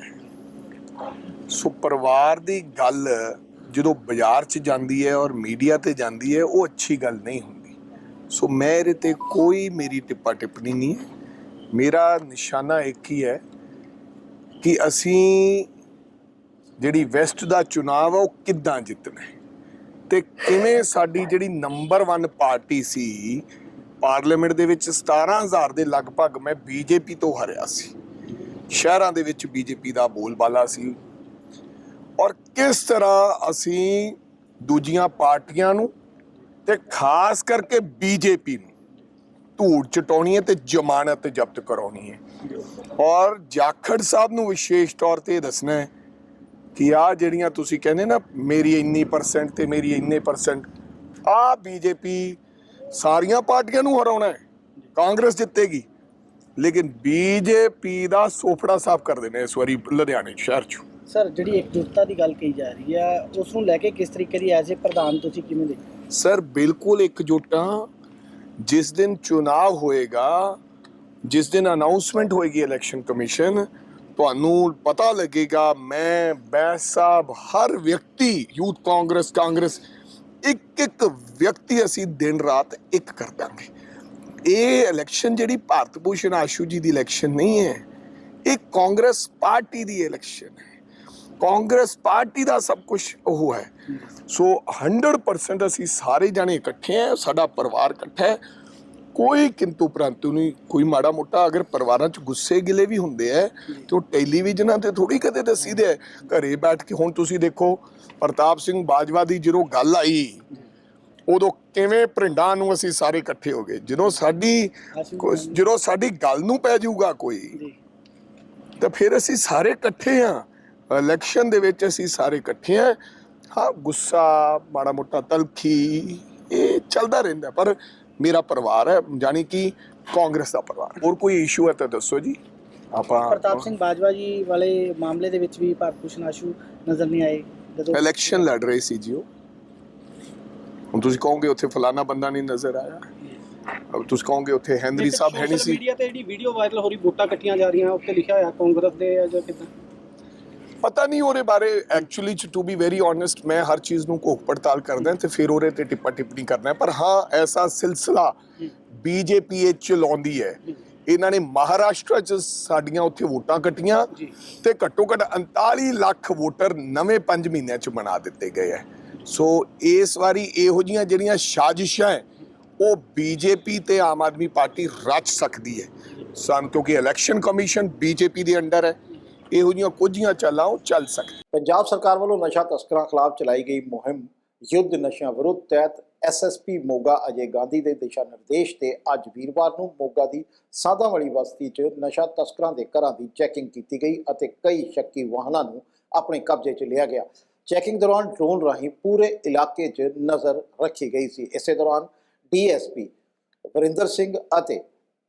ਸੋ ਪਰਿਵਾਰ ਦੀ ਗੱਲ ਜਦੋਂ ਬਾਜ਼ਾਰ 'ਚ ਜਾਂਦੀ ਹੈ ਔਰ ਮੀਡੀਆ ਤੇ ਜਾਂਦੀ ਹੈ, ਉਹ ਅੱਛੀ ਗੱਲ ਨਹੀਂ ਹੁੰਦੀ। ਸੋ ਮੈਂ ਇਹਦੇ ਤੇ ਕੋਈ ਮੇਰੀ ਟਿੱਪਾ ਟਿੱਪਣੀ ਨਹੀਂ ਹੈ। ਮੇਰਾ ਨਿਸ਼ਾਨਾ ਇੱਕ ਹੀ ਹੈ ਕਿ ਅਸੀਂ ਜਿਹੜੀ ਵੈਸਟ ਦਾ ਚੁਣਾਵ ਆ, ਉਹ ਕਿੱਦਾਂ ਜਿੱਤਣਾ ਹੈ? ਤੇ ਕਿਵੇਂ ਸਾਡੀ ਜਿਹੜੀ ਨੰਬਰ 1 ਪਾਰਟੀ ਸੀ, ਪਾਰਲੀਮੈਂਟ ਦੇ ਵਿੱਚ 17000 ਦੇ ਲਗਭਗ ਮੈਂ ਬੀਜੇਪੀ ਤੋਂ ਹਰਿਆ ਸੀ। ਸ਼ਹਿਰਾਂ ਦੇ ਵਿੱਚ ਬੀਜੇਪੀ ਦਾ ਬੋਲਬਾਲਾ ਸੀ। ਔਰ ਕਿਸ ਤਰ੍ਹਾਂ ਅਸੀਂ ਦੂਜੀਆਂ ਪਾਰਟੀਆਂ ਨੂੰ ਤੇ ਖਾਸ ਕਰਕੇ ਬੀਜੇਪੀ ਨੂੰ ਧੂੜ ਚਟਾਉਣੀ ਹੈ ਤੇ ਜ਼ਮਾਨਤ ਜ਼ਬਤ ਕਰਾਉਣੀ ਹੈ। ਔਰ ਜਾਖੜ ਸਾਹਿਬ ਨੂੰ ਵਿਸ਼ੇਸ਼ ਤੌਰ ਤੇ ਇਹ ਦੱਸਣਾ ਹੈ ਕਿ ਆ ਜਿਹੜੀਆਂ ਤੁਸੀਂ ਕਹਿੰਦੇ ਨਾ, ਮੇਰੀ ਇੰਨੀ ਪਰਸੈਂਟ ਤੇ ਮੇਰੀ ਇੰਨੇ ਪਰਸੈਂਟ ਆ ਬੀਜੇਪੀ ਸਾਰੀਆਂ ਪਾਰਟੀਆਂ ਨੂੰ ਹਰਾਉਣਾ ਹੈ। ਕਾਂਗਰਸ ਜਿੱਤੇਗੀ। ਲੇਕਿਨ ਬੀਜੇਪੀ ਦਾ ਸੋਫੜਾ ਸਾਫ਼ ਕਰ ਦੇਣਾ ਇਸ ਵਾਰੀ ਲੁਧਿਆਣੇ ਸ਼ਹਿਰ ਚ। ਸਰ ਜਿਹੜੀ ਇਕਜੁੱਟਤਾ ਦੀ ਗੱਲ ਕਹੀ ਜਾ ਰਹੀ ਹੈ ਉਸ ਨੂੰ ਲੈ ਕੇ ਕਿਸ ਤਰੀਕੇ ਦੀ ਐਜ਼ ਪ੍ਰਧਾਨ ਤੁਸੀਂ ਕਿਵੇਂ ਦੇਖਦੇ ਸਰ ਬਿਲਕੁਲ ਇਕਜੁੱਟਾਂ। ਜਿਸ ਦਿਨ ਚੁਣਾਵ ਹੋਏਗਾ ਜਿਸ ਦਿਨ ਅਨਾਉਂਸਮੈਂਟ ਹੋਏਗੀ ਇਲੈਕਸ਼ਨ ਕਮਿਸ਼ਨ ਤੁਹਾਨੂੰ ਪਤਾ ਲੱਗੇਗਾ ਮੈਂ ਬੈਸ ਸਾਹਿਬ ਹਰ ਵਿਅਕਤੀ ਯੂਥ ਕਾਂਗਰਸ ਕਾਂਗਰਸ ਇੱਕ ਇੱਕ ਵਿਅਕਤੀ ਅਸੀਂ ਦਿਨ ਰਾਤ ਇੱਕ ਕਰ ਦਾਂਗੇ। ਇਹ ਇਲੈਕਸ਼ਨ ਜਿਹੜੀ ਭਾਰਤ ਭੂਸ਼ਣ ਆਸ਼ੂ ਜੀ ਦੀ ਇਲੈਕਸ਼ਨ ਨਹੀਂ ਹੈ, ਇਹ ਕਾਂਗਰਸ ਪਾਰਟੀ ਦੀ ਇਲੈਕਸ਼ਨ ਹੈ। ਕਾਂਗਰਸ ਪਾਰਟੀ ਦਾ ਸਭ ਕੁਝ ਉਹ ਹੈ। ਸੋ 100% ਅਸੀਂ ਸਾਰੇ ਜਣੇ ਇਕੱਠੇ ਆ ਸਾਡਾ ਪਰਿਵਾਰ ਇਕੱਠਾ ਹੈ। ਕੋਈ ਕਿੰਤੂ ਪ੍ਰੰਤੂ ਨਹੀਂ, ਕੋਈ ਮਾੜਾ ਮੋਟਾ ਅਗਰ ਪਰਿਵਾਰਾਂ 'ਚ ਗੁੱਸੇ ਗਿਲੇ ਵੀ ਹੁੰਦੇ ਆ, ਤੇ ਉਹ ਟੈਲੀਵਿਜ਼ਨਾਂ ਤੇ ਥੋੜੀ ਕਦੇ ਦੱਸੀਦੇ ਆ। ਘਰੇ ਬੈਠ ਕੇ ਹੁਣ ਤੁਸੀਂ ਦੇਖੋ, ਪ੍ਰਤਾਪ ਸਿੰਘ ਬਾਜਵਾ ਦੀ ਜਦੋਂ ਗੱਲ ਆਈ ਉਦੋਂ ਕਿਵੇਂ ਪ੍ਰਿੰਡਾਂ ਨੂੰ ਅਸੀਂ ਸਾਰੇ ਇਕੱਠੇ ਹੋ ਗਏ? ਜਦੋਂ ਸਾਡੀ ਜਦੋਂ ਸਾਡੀ ਗੱਲ ਨੂੰ ਪੈ ਜਾਊਗਾ ਕੋਈ ਤਾਂ ਫਿਰ ਅਸੀਂ ਸਾਰੇ ਇਕੱਠੇ ਆ ਇਲੈਕਸ਼ਨ ਦੇ ਵਿੱਚ ਅਸੀਂ ਸਾਰੇ ਇਕੱਠੇ ਆ ਹਾਂ ਗੁੱਸਾ ਮਾੜਾ ਮੋਟਾ ਤਲਖੀ ਇਹ ਚੱਲਦਾ ਰਹਿੰਦਾ। ਪਰ ਮੇਰਾ ਪਰਿਵਾਰ ਹੈ ਜਾਨੀ ਕਿ ਕਾਂਗਰਸ ਦਾ ਪਰਿਵਾਰ। ਹੋਰ ਕੋਈ ਇਸ਼ੂ ਹੈ ਤਾਂ ਦੱਸੋ ਜੀ। ਆਪਾਂ ਪ੍ਰਤਾਪ ਸਿੰਘ ਬਾਜਵਾ ਜੀ ਵਾਲੇ ਮਾਮਲੇ ਦੇ ਵਿੱਚ ਵੀ ਭਾਰਤ ਭੂਸ਼ਣ ਆਸ਼ੂ ਨਜ਼ਰ ਨਹੀਂ ਆਏ। ਜਦੋਂ ਇਲੈਕਸ਼ਨ ਲੜ ਰਹੇ ਸੀ ਜੀ ਉਹ। ਹੁਣ ਤੁਸੀਂ ਕਹੋਗੇ ਉੱਥੇ ਫਲਾਣਾ ਬੰਦਾ ਨਹੀਂ ਨਜ਼ਰ ਆਇਆ? ਅਬ ਤੁਸੀਂ ਕਹੋਗੇ ਉੱਥੇ ਹੈਨਰੀ ਸਾਹਿਬ ਹੈ ਨਹੀਂ ਸੀ? ਮੀਡੀਆ ਤੇ ਜਿਹੜੀ ਵੀਡੀਓ ਵਾਇਰਲ ਹੋ ਰਹੀ ਵੋਟਾਂ ਕੱਟੀਆਂ ਜਾ ਰਹੀਆਂ ਉੱਤੇ ਲਿਖਿਆ ਹੋਇਆ ਕਾਂਗਰਸ ਦੇ ਆ ਜਾਂ ਕਿਦਾਂ? ਪਤਾ ਨਹੀਂ ਉਹਦੇ ਬਾਰੇ ਐਕਚੁਅਲੀ ਚ ਟੂ ਬੀ ਵੈਰੀ ਓਨੈਸਟ ਮੈਂ ਹਰ ਚੀਜ਼ ਨੂੰ ਘੋਖ ਪੜਤਾਲ ਕਰਦਾ ਤੇ ਫਿਰ ਉਹਦੇ ਤੇ ਟਿੱਪਾ ਟਿੱਪਣੀ ਕਰਨਾ ਹੈ। ਪਰ ਹਾਂ ਐਸਾ ਸਿਲਸਿਲਾ ਬੀਜੇਪੀ ਚ ਲਾਉਂਦੀ ਹੈ। ਇਹਨਾਂ ਨੇ ਮਹਾਰਾਸ਼ਟਰ ਚ ਸਾਡੀਆਂ ਉੱਥੇ ਵੋਟਾਂ ਕੱਟੀਆਂ ਤੇ ਘੱਟੋ ਘੱਟ 39 ਲੱਖ ਵੋਟਰ ਨਵੇਂ 5 ਮਹੀਨਿਆਂ ਚ ਬਣਾ ਦਿੱਤੇ ਗਏ ਹੈ। ਸੋ ਇਸ ਵਾਰੀ ਇਹੋ ਜੀਆਂ ਜਿਹੜੀਆਂ ਸਾਜ਼ਿਸ਼ਾਂ ਹੈ, ਉਹ ਬੀਜੇਪੀ ਤੇ ਆਮ ਆਦਮੀ ਪਾਰਟੀ ਰਚ ਸਕਦੀ ਹੈ। ਸਾਨੂੰ ਕਿਉਂਕਿ ਇਲੈਕਸ਼ਨ ਕਮਿਸ਼ਨ ਬੀਜੇਪੀ ਦੇ ਅੰਡਰ ਹੈ, ਇਹੋ ਜਿਹੀਆਂ ਕੁਝੀਆਂ ਚਾਲਾਂ ਉਹ ਚੱਲ ਸਕਦੀਆਂ। ਪੰਜਾਬ ਸਰਕਾਰ ਵੱਲੋਂ ਨਸ਼ਾ ਤਸਕਰਾਂ ਖਿਲਾਫ ਚਲਾਈ ਗਈ ਮੁਹਿੰਮ, ਯੁੱਧ ਨਸ਼ਿਆਂ ਵਿਰੁੱਧ ਤਹਿਤ ਐਸਐਸਪੀ ਮੋਗਾ ਅਜੇ ਗਾਂਧੀ ਦੇ ਦਿਸ਼ਾ ਨਿਰਦੇਸ਼ ਤੇ ਅੱਜ ਵੀਰਵਾਰ ਨੂੰ ਮੋਗਾ ਦੀ ਸਾਦਾ ਵਾਲੀ ਬਸਤੀ 'ਚ ਨਸ਼ਾ ਤਸਕਰਾਂ ਦੇ ਘਰਾਂ ਦੀ ਚੈਕਿੰਗ ਕੀਤੀ ਗਈ ਅਤੇ ਕਈ ਸ਼ੱਕੀ ਵਾਹਨਾਂ ਨੂੰ ਆਪਣੇ ਕਬਜ਼ੇ 'ਚ ਲਿਆ ਗਿਆ। ਚੈਕਿੰਗ ਦੌਰਾਨ ਡਰੋਨ ਰਾਹੀਂ ਪੂਰੇ ਇਲਾਕੇ 'ਚ ਨਜ਼ਰ ਰੱਖੀ ਗਈ ਸੀ। ਇਸੇ ਦੌਰਾਨ ਡੀਐਸਪੀ ਵਰਿੰਦਰ ਸਿੰਘ ਅਤੇ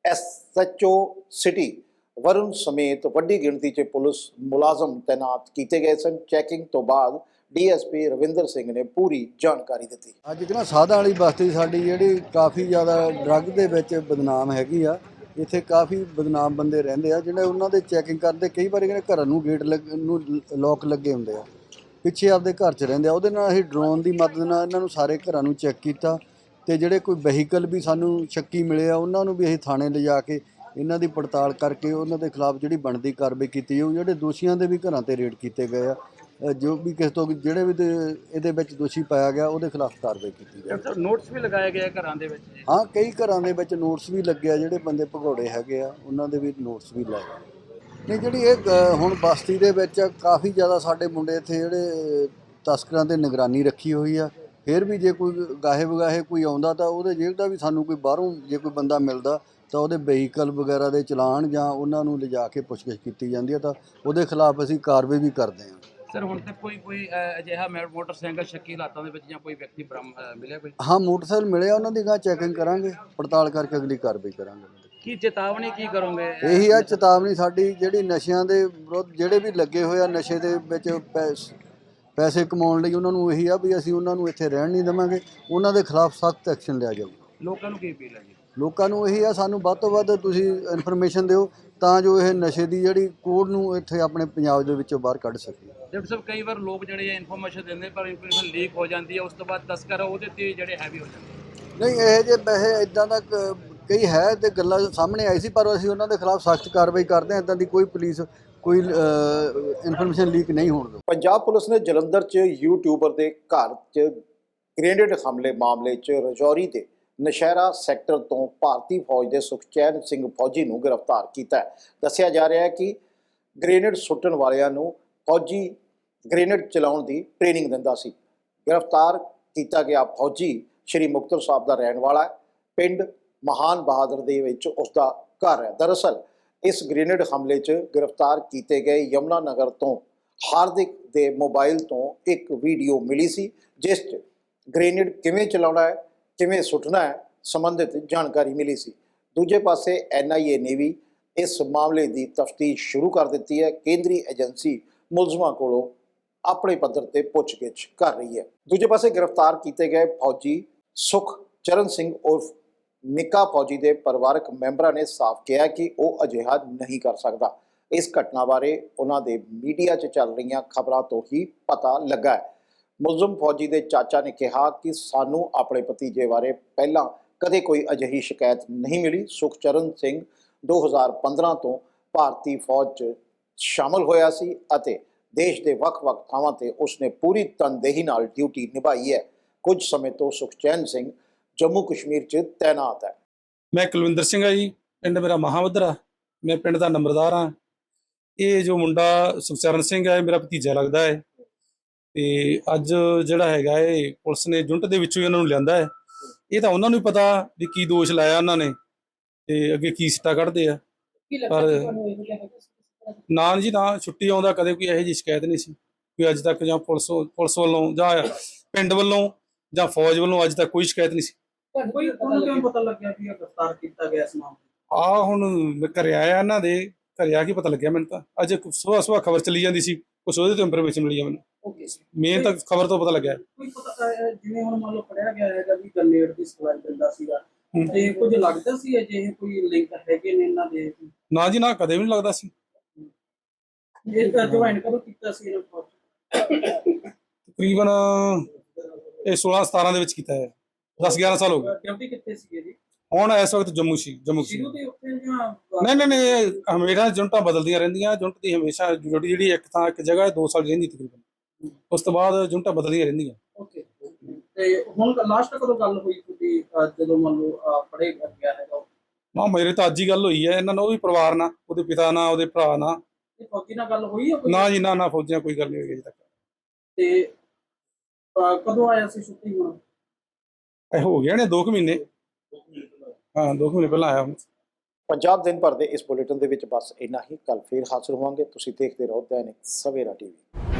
ਐਸਐਚਓ ਸਿਟੀ ਵਰੁਣ ਸਮੇਤ ਵੱਡੀ ਗਿਣਤੀ 'ਚ ਪੁਲਿਸ ਮੁਲਾਜ਼ਮ ਤਾਇਨਾਤ ਕੀਤੇ ਗਏ ਸਨ। ਚੈਕਿੰਗ ਤੋਂ ਬਾਅਦ ਡੀਐਸਪੀ ਰਵਿੰਦਰ ਸਿੰਘ ਨੇ ਪੂਰੀ ਜਾਣਕਾਰੀ ਦਿੱਤੀ। ਅੱਜ ਕਿ ਨਾ ਸਾਦਾ ਵਾਲੀ ਬਸਤੀ ਸਾਡੀ ਜਿਹੜੀ ਕਾਫੀ ਜ਼ਿਆਦਾ ਡਰੱਗ ਦੇ ਵਿੱਚ ਬਦਨਾਮ ਹੈਗੀ ਆ। ਇੱਥੇ ਕਾਫੀ ਬਦਨਾਮ ਬੰਦੇ ਰਹਿੰਦੇ ਆ, ਜਿਹੜੇ ਉਹਨਾਂ ਦੇ ਚੈਕਿੰਗ ਕਰਦੇ, ਕਈ ਵਾਰੀ ਕਹਿੰਦੇ ਘਰਾਂ ਨੂੰ ਗੇਟ ਲੱਗ ਨੂੰ ਲੋਕ ਲੱਗੇ ਹੁੰਦੇ ਆ। ਪਿੱਛੇ ਆਪਦੇ ਘਰ 'ਚ ਰਹਿੰਦੇ ਆ ਉਹਦੇ ਨਾਲ ਅਸੀਂ ਡਰੋਨ ਦੀ ਮਦਦ ਨਾਲ ਇਹਨਾਂ ਨੂੰ ਸਾਰੇ ਘਰਾਂ ਨੂੰ ਚੈੱਕ ਕੀਤਾ ਤੇ ਜਿਹੜੇ ਕੋਈ ਵਹੀਕਲ ਵੀ ਸਾਨੂੰ ਸ਼ੱਕੀ ਮਿਲੇ ਆ ਉਹਨਾਂ ਨੂੰ ਵੀ ਅਸੀਂ ਥਾਣੇ ਲਿਜਾ ਕੇ ਇਹਨਾਂ ਦੀ ਪੜਤਾਲ ਕਰਕੇ ਉਹਨਾਂ ਦੇ ਖਿਲਾਫ ਜਿਹੜੀ ਬਣਦੀ ਕਾਰਵਾਈ ਕੀਤੀ ਜਾਊ ਜਿਹੜੇ ਦੋਸ਼ੀਆਂ ਦੇ ਵੀ ਘਰਾਂ ਤੇ ਰੇਡ ਕੀਤੇ ਗਏ ਆ ਜੋ ਵੀ ਕਿਸੇ ਤੋਂ ਜਿਹੜੇ ਵੀ ਇਹਦੇ ਵਿੱਚ ਦੋਸ਼ੀ ਪਾਇਆ ਗਿਆ ਉਹਦੇ ਖਿਲਾਫ ਕਾਰਵਾਈ ਕੀਤੀ ਜਾਵੇ ਨੋਟਸ ਵੀ ਲਗਾਏ ਗਏ ਘਰਾਂ ਦੇ ਵਿੱਚ ਹਾਂ ਕਈ ਘਰਾਂ ਦੇ ਵਿੱਚ ਨੋਟਸ ਵੀ ਲੱਗੇ ਆ ਜਿਹੜੇ ਬੰਦੇ ਭਗੌੜੇ ਹੈਗੇ ਆ ਉਹਨਾਂ ਦੇ ਵੀ ਨੋਟਸ ਵੀ ਲਾਏ ਨਹੀਂ ਜਿਹੜੀ ਇਹ ਹੁਣ ਬਸਤੀ ਦੇ ਵਿੱਚ ਕਾਫੀ ਜ਼ਿਆਦਾ ਸਾਡੇ ਮੁੰਡੇ ਇੱਥੇ ਜਿਹੜੇ ਤਸਕਰਾਂ ਤੇ ਨਿਗਰਾਨੀ ਰੱਖੀ ਹੋਈ ਆ। ਫਿਰ ਵੀ ਜੇ ਕੋਈ ਗਾਹੇ ਵਗਾਹੇ ਕੋਈ ਆਉਂਦਾ ਤਾਂ ਉਹਦੇ ਜੇਲ੍ਹ ਦਾ ਵੀ ਸਾਨੂੰ ਕੋਈ ਬਾਹਰੋਂ ਜੇ ਕੋਈ ਬੰਦਾ ਮਿਲਦਾ ਤਾਂ ਉਹਦੇ ਵਹੀਕਲ ਵਗੈਰਾ ਦੇ ਚਲਾਨ ਜਾਂ ਉਹਨਾਂ ਨੂੰ ਲਿਜਾ ਕੇ ਪੁੱਛਗਿੱਛ ਕੀਤੀ ਜਾਂਦੀ ਹੈ ਤਾਂ ਉਹਦੇ ਖਿਲਾਫ ਅਸੀਂ ਕਾਰਵਾਈ ਵੀ ਕਰਦੇ ਹਾਂ ਸਰ ਹੁਣ ਤੱਕ ਕੋਈ ਕੋਈ ਅਜਿਹਾ ਮੋਟਰਸਾਈਕਲ ਸ਼ੱਕੀ ਹਾਲਾਤਾਂ ਦੇ ਵਿੱਚ ਜਾਂ ਕੋਈ ਵਿਅਕਤੀ ਮਿਲਿਆ ਕੋਈ? ਹਾਂ ਮੋਟਰਸਾਈਕਲ ਮਿਲਿਆ ਉਹਨਾਂ ਦੀ ਗਾਂ ਚੈਕਿੰਗ ਕਰਾਂਗੇ ਪੜਤਾਲ ਕਰਕੇ ਅਗਲੀ ਕਾਰਵਾਈ ਕਰਾਂਗੇ। ਕੀ ਚੇਤਾਵਨੀ ਕੀ ਕਰੋਗੇ? ਇਹੀ ਆ ਚੇਤਾਵਨੀ ਸਾਡੀ ਜਿਹੜੀ ਨਸ਼ਿਆਂ ਦੇ ਵਿਰੁੱਧ ਜਿਹੜੇ ਵੀ ਲੱਗੇ ਹੋਏ ਆ ਨਸ਼ੇ ਦੇ ਵਿੱਚ ਪੈਸ- ਪੈਸੇ ਕਮਾਉਣ ਲਈ ਉਹਨਾਂ ਨੂੰ ਇਹੀ ਆ ਵੀ ਅਸੀਂ ਉਹਨਾਂ ਨੂੰ ਇੱਥੇ ਰਹਿਣ ਨਹੀਂ ਦੇਵਾਂਗੇ। ਉਹਨਾਂ ਦੇ ਖਿਲਾਫ ਸਖਤ ਐਕਸ਼ਨ ਲਿਆ ਜਾਊਗਾ। ਲੋਕਾਂ ਨੂੰ ਕੀ ਅਪੀਲ ਹੈ ਜੀ? ਲੋਕਾਂ ਨੂੰ ਇਹੀ ਆ ਸਾਨੂੰ ਵੱਧ ਤੋਂ ਵੱਧ ਤੁਸੀਂ ਇਨਫੋਰਮੇਸ਼ਨ ਦਿਓ ਤਾਂ ਜੋ ਇਹ ਨਸ਼ੇ ਦੀ ਜਿਹੜੀ ਕੋਡ ਨੂੰ ਇੱਥੇ ਆਪਣੇ ਪੰਜਾਬ ਦੇ ਵਿੱਚੋਂ ਬਾਹਰ ਕੱਢ ਸਕੀਏ। ਡਾਕਟਰ ਸਾਹਿਬ ਕਈ ਵਾਰ ਲੋਕ ਜਿਹੜੇ ਇਨਫੋਰਮੇਸ਼ਨ ਦਿੰਦੇ ਪਰ ਇਨਫੋਰਮੇਸ਼ਨ ਲੀਕ ਹੋ ਜਾਂਦੀ ਹੈ ਉਸ ਤੋਂ ਬਾਅਦ ਤਸਕਰ ਉਹਦੇ ਤੇ ਜਿਹੜੇ ਹੈਵੀ ਹੋ ਜਾਂਦੇ ਨਹੀਂ ਇਹ ਜੇ ਵੈਸੇ ਇਦਾਂ ਦਾ ਕ- ਕਈ ਹੈ ਤੇ ਗੱਲਾਂ ਸਾਹਮਣੇ ਆਈ ਸੀ, ਪਰ ਅਸੀਂ ਉਹਨਾਂ ਦੇ ਖਿਲਾਫ ਸਖਤ ਕਾਰਵਾਈ ਕਰਦੇ ਹਾਂ ਇਦਾਂ ਦੀ ਕੋਈ ਪੁਲਿਸ, ਕੋਈ ਇਨਫੋਰਮੇਸ਼ਨ ਲੀਕ ਨਹੀਂ ਹੋਣ ਦਿਓ ਪੰਜਾਬ ਪੁਲਿਸ ਨੇ ਜਲੰਧਰ 'ਚ ਯੂਟਿਊਬਰ ਦੇ ਘਰ 'ਚ ਗ੍ਰੇਨੇਡ ਹਮਲੇ ਮਾਮਲੇ 'ਚ ਰਜੌਰੀ ਦੇ ਨਸ਼ਹਿਰਾ ਸੈਕਟਰ ਤੋਂ ਭਾਰਤੀ ਫੌਜ ਦੇ ਸੁਖਚੈਨ ਸਿੰਘ ਫੌਜੀ ਨੂੰ ਗ੍ਰਿਫਤਾਰ ਕੀਤਾ ਹੈ। ਦੱਸਿਆ ਜਾ ਰਿਹਾ ਹੈ ਕਿ ਗ੍ਰੇਨੇਡ ਸੁੱਟਣ ਵਾਲਿਆਂ ਨੂੰ ਫੌਜੀ ਗ੍ਰੇਨੇਡ ਚਲਾਉਣ ਦੀ ਟ੍ਰੇਨਿੰਗ ਦਿੰਦਾ ਸੀ। ਗ੍ਰਿਫਤਾਰ ਕੀਤਾ ਗਿਆ ਫੌਜੀ ਸ਼੍ਰੀ ਮੁਕਤਸਰ ਸਾਹਿਬ ਦਾ ਰਹਿਣ ਵਾਲਾ ਹੈ। ਪਿੰਡ ਮਹਾਨ ਬਹਾਦਰ ਦੇ ਵਿੱਚ ਉਸ ਦਾ ਘਰ ਹੈ। ਦਰਅਸਲ, ਇਸ ਗ੍ਰੇਨੇਡ ਹਮਲੇ 'ਚ ਗ੍ਰਿਫਤਾਰ ਕੀਤੇ ਗਏ ਯਮਨਾ ਨਗਰ ਤੋਂ ਹਾਰਦਿਕ ਦੇ ਮੋਬਾਈਲ ਤੋਂ ਇੱਕ ਵੀਡੀਓ ਮਿਲੀ ਸੀ, ਜਿਸ 'ਚ ਗ੍ਰੇਨੇਡ ਕਿਵੇਂ ਚਲਾਉਣਾ ਹੈ, ਕਿਵੇਂ ਸੁੱਟਣਾ ਹੈ, ਸੰਬੰਧਿਤ ਜਾਣਕਾਰੀ ਮਿਲੀ ਸੀ। ਦੂਜੇ ਪਾਸੇ ਐਨਆਈਏ ਨੇ ਵੀ ਇਸ ਮਾਮਲੇ ਦੀ ਤਫਤੀਸ਼ ਸ਼ੁਰੂ ਕਰ ਦਿੱਤੀ ਹੈ। ਕੇਂਦਰੀ ਏਜੰਸੀ ਮੁਲਜ਼ਮਾਂ ਕੋਲੋਂ ਆਪਣੇ ਪੱਧਰ ਤੇ ਪੁੱਛਗਿੱਛ ਕਰ ਰਹੀ ਹੈ। ਦੂਜੇ ਪਾਸੇ, ਗ੍ਰਿਫਤਾਰ ਕੀਤੇ ਗਏ ਫੌਜੀ ਸੁਖ ਚਰਨ ਸਿੰਘ ਉਰਫ ਨਿੱਕਾ ਫੌਜੀ ਦੇ ਪਰਿਵਾਰਕ ਮੈਂਬਰਾਂ ਨੇ ਸਾਫ਼ ਕਿਹਾ ਕਿ ਉਹ ਅਜਿਹਾ ਨਹੀਂ ਕਰ ਸਕਦਾ। ਇਸ ਘਟਨਾ ਬਾਰੇ ਉਹਨਾਂ ਦੇ ਮੀਡੀਆ 'ਚ ਚੱਲ ਰਹੀਆਂ ਖਬਰਾਂ ਤੋਂ ਹੀ ਪਤਾ ਲੱਗਾ ਹੈ। ਮੁਲਜ਼ਮ ਫੌਜੀ ਦੇ ਚਾਚਾ ਨੇ ਕਿਹਾ ਕਿ ਸਾਨੂੰ ਆਪਣੇ ਭਤੀਜੇ ਬਾਰੇ ਪਹਿਲਾਂ ਕਦੇ ਕੋਈ ਅਜਿਹੀ ਸ਼ਿਕਾਇਤ ਨਹੀਂ ਮਿਲੀ। ਸੁਖਚਰਨ ਸਿੰਘ 2015 ਤੋਂ ਭਾਰਤੀ ਫੌਜ 'ਚ ਸ਼ਾਮਲ ਹੋਇਆ ਸੀ ਅਤੇ ਦੇਸ਼ ਦੇ ਵੱਖ-ਵੱਖ ਥਾਵਾਂ ਤੇ ਉਸਨੇ ਪੂਰੀ ਤਨਦੇਹੀ ਨਾਲ ਡਿਊਟੀ ਨਿਭਾਈ ਹੈ। ਕੁਝ ਸਮੇਂ ਤੋਂ ਸੁਖਚੈਨ ਸਿੰਘ ਜੰਮੂ ਕਸ਼ਮੀਰ 'ਚ ਤੈਨਾਤ ਹੈ। ਮੈਂ ਕੁਲਵਿੰਦਰ ਸਿੰਘ ਆ ਜੀ ਪਿੰਡ ਮੇਰਾ ਮਹਾਵਦਰਾ ਮੈਂ ਪਿੰਡ ਦਾ ਨੰਬਰਦਾਰ ਆ ਇਹ ਜੋ ਮੁੰਡਾ ਸੁਖਚਰਨ ਸਿੰਘ ਹੈ ਮੇਰਾ ਭਤੀਜਾ ਲੱਗਦਾ ਹੈ। ਤੇ ਅੱਜ ਜਿਹੜਾ ਹੈਗਾ ਇਹ ਪੁਲਿਸ ਨੇ ਜੁੰਟ ਦੇ ਵਿੱਚੋਂ ਹੀ ਉਹਨਾਂ ਨੂੰ ਲਿਆਂਦਾ ਹੈ। ਇਹ ਤਾਂ ਉਹਨਾਂ ਨੂੰ ਹੀ ਪਤਾ ਵੀ ਕੀ ਦੋਸ਼ ਲਾਇਆ ਉਹਨਾਂ ਨੇ ਤੇ ਅੱਗੇ ਕੀ ਸਿੱਟਾ ਕੱਢਦੇ ਆ। ਪਰ ਨਾ ਜੀ ਨਾ ਛੁੱਟੀ ਆਉਂਦਾ ਕਦੇ ਕੋਈ ਇਹੋ ਜਿਹੀ ਸ਼ਿਕਾਇਤ ਨਹੀਂ ਸੀ ਕੋਈ ਅੱਜ ਤੱਕ ਜਾਂ ਪੁਲਿਸ ਪੁਲਿਸ ਵੱਲੋਂ ਜਾਂ ਪਿੰਡ ਵੱਲੋਂ ਜਾਂ ਫੌਜ ਵੱਲੋਂ ਅੱਜ ਤੱਕ ਕੋਈ ਸ਼ਿਕਾਇਤ ਨਹੀਂ ਸੀ। ਕੋਈ ਤੁਹਾਨੂੰ ਕਿਵੇਂ ਪਤਾ ਲੱਗਿਆ ਕਿ ਇਹ ਗ੍ਰਿਫਤਾਰ ਕੀਤਾ ਗਿਆ ਇਸ ਮਾਮਲੇ ਆ ਹੁਣ ਮੈਂ ਘਰੇ ਆਇਆ ਇਹਨਾਂ ਦੇ ਘਰੇ ਆ ਕੇ ਪਤਾ ਲੱਗਿਆ ਮੈਨੂੰ ਤਾਂ। ਅੱਜ ਸਵੇਰ ਸਵੇਰ ਖਬਰ ਚੱਲੀ ਜਾਂਦੀ ਸੀ ਕੁਛ ਉਹਦੇ ਤੋਂ ਇਨਫੋਰਮੇਸ਼ਨ ਮਿਲੀ ਆ ਮੈਨੂੰ। ਓਕੇ ਮੇਨ ਤਾਂ ਖਬਰ ਤੋਂ ਪਤਾ ਲੱਗਿਆ। ਕੋਈ ਪਤਾ ਅਹ, ਜਿਵੇਂ ਹੁਣ ਮੰਨ ਲਓ ਫੜਿਆ ਗਿਆ ਹੈਗਾ ਵੀ ਗ੍ਰਨੇਡ ਦੀ ਸਪਲਾਈ ਦਿੰਦਾ ਸੀਗਾ। ਹੂੰ। ਤੇ ਕੁਝ ਲੱਗਦਾ ਸੀ ਅਜਿਹੇ ਕੋਈ ਲਿੰਕ ਹੈਗੇ ਨੇ ਇਹਨਾਂ ਦੇ? ਨਾ ਜੀ ਨਾ ਕਦੇ ਵੀ ਨਹੀਂ ਲੱਗਦਾ ਸੀ। ਇਹ ਜੁਆਇਨ ਕਦੋਂ ਕੀਤਾ ਸੀ ਇਹਨਾਂ 'ਚ? ਤਕਰੀਬਨ ਇਹ 16 17 ਦੇ ਵਿੱਚ ਕੀਤਾ ਹੈ। 10 11 ਸਾਲ ਹੋ ਗਏ। ਡਿਊਟੀ ਕਿੱਥੇ ਸੀ ਜੀ ਹੁਣ ਇਸ ਵਕਤ ਜੰਮੂ ਸੀ ਜੰਮੂ ਸੀ। ਸ਼ੁਰੂ ਤੋਂ ਉੱਥੇ ਜਾਂ ਨਹੀਂ ਨਹੀਂ ਨਹੀਂ ਇਹ ਹਮੇਸ਼ਾ ਜੁੰਟਾਂ ਬਦਲਦੀਆਂ ਰਹਿੰਦੀਆਂ ਜੁੰਟ ਦੀ ਹਮੇਸ਼ਾ ਡਿਊਟੀ ਜਿਹੜੀ ਇੱਕ ਥਾਂ ਇੱਕ ਜਗ੍ਹਾ 2 ਸਾਲ ਰਹਿੰਦੀ ਤਕਰੀਬਨ। ਉਸ ਤੋਂ ਬਾਅਦ ਜੁੰਟਾਂ ਬਦਲਦੀਆਂ ਰਹਿੰਦੀਆਂ। ਓਕੇ। ਤੇ ਹੁਣ ਲਾਸਟ ਕਦੋਂ ਗੱਲ ਹੋਈ ਤੁਹਾਡੀ ਅਹ, ਜਦੋਂ ਮੰਨ ਲਓ ਅਹ, ਫੜੇ ਗਿਆ ਹੈਗਾ ਉਹ? ਨਾ ਮੇਰੇ ਤਾਂ ਅੱਜ ਹੀ ਗੱਲ ਹੋਈ ਹੈ। ਇਹਨਾਂ ਨਾਲ ਉਹ ਵੀ ਪਰਿਵਾਰ ਨਾਲ ਉਹਦੇ ਪਿਤਾ ਨਾਲ ਉਹਦੇ ਭਰਾ ਨਾਲ। ਇਹ ਫੌਜੀ ਨਾਲ ਗੱਲ ਹੋਈ ਹੈ ਨਾ ਜੀ ਨਾ ਨਾ ਫੌਜੀਆਂ ਕੋਈ ਗੱਲ ਨਹੀਂ ਹੋਈ ਅਜੇ ਤੱਕ। ਤੇ ਕਦੋਂ ਆਇਆ ਸੀ ਛੁੱਟੀ ਹੁਣ? ਇਹ ਹੋ ਗਿਆ ਨੇ 2 ਮਹੀਨੇ। ਹਾਂ 2 ਮਹੀਨੇ ਪਹਿਲਾਂ ਆਇਆ ਹੁਣ ਪੰਜਾਬ ਦਿਨ ਭਰ ਦੇ ਇਸ ਬੁਲੇਟਿਨ ਦੇ ਵਿੱਚ ਬਸ ਇੰਨਾ ਹੀ। ਕੱਲ ਫੇਰ ਹਾਜ਼ਰ ਹੋਵਾਂਗੇ। ਤੁਸੀਂ ਦੇਖਦੇ ਰਹੋ ਦੈਨਿਕ ਸਵੇਰਾ ਟੀਵੀ।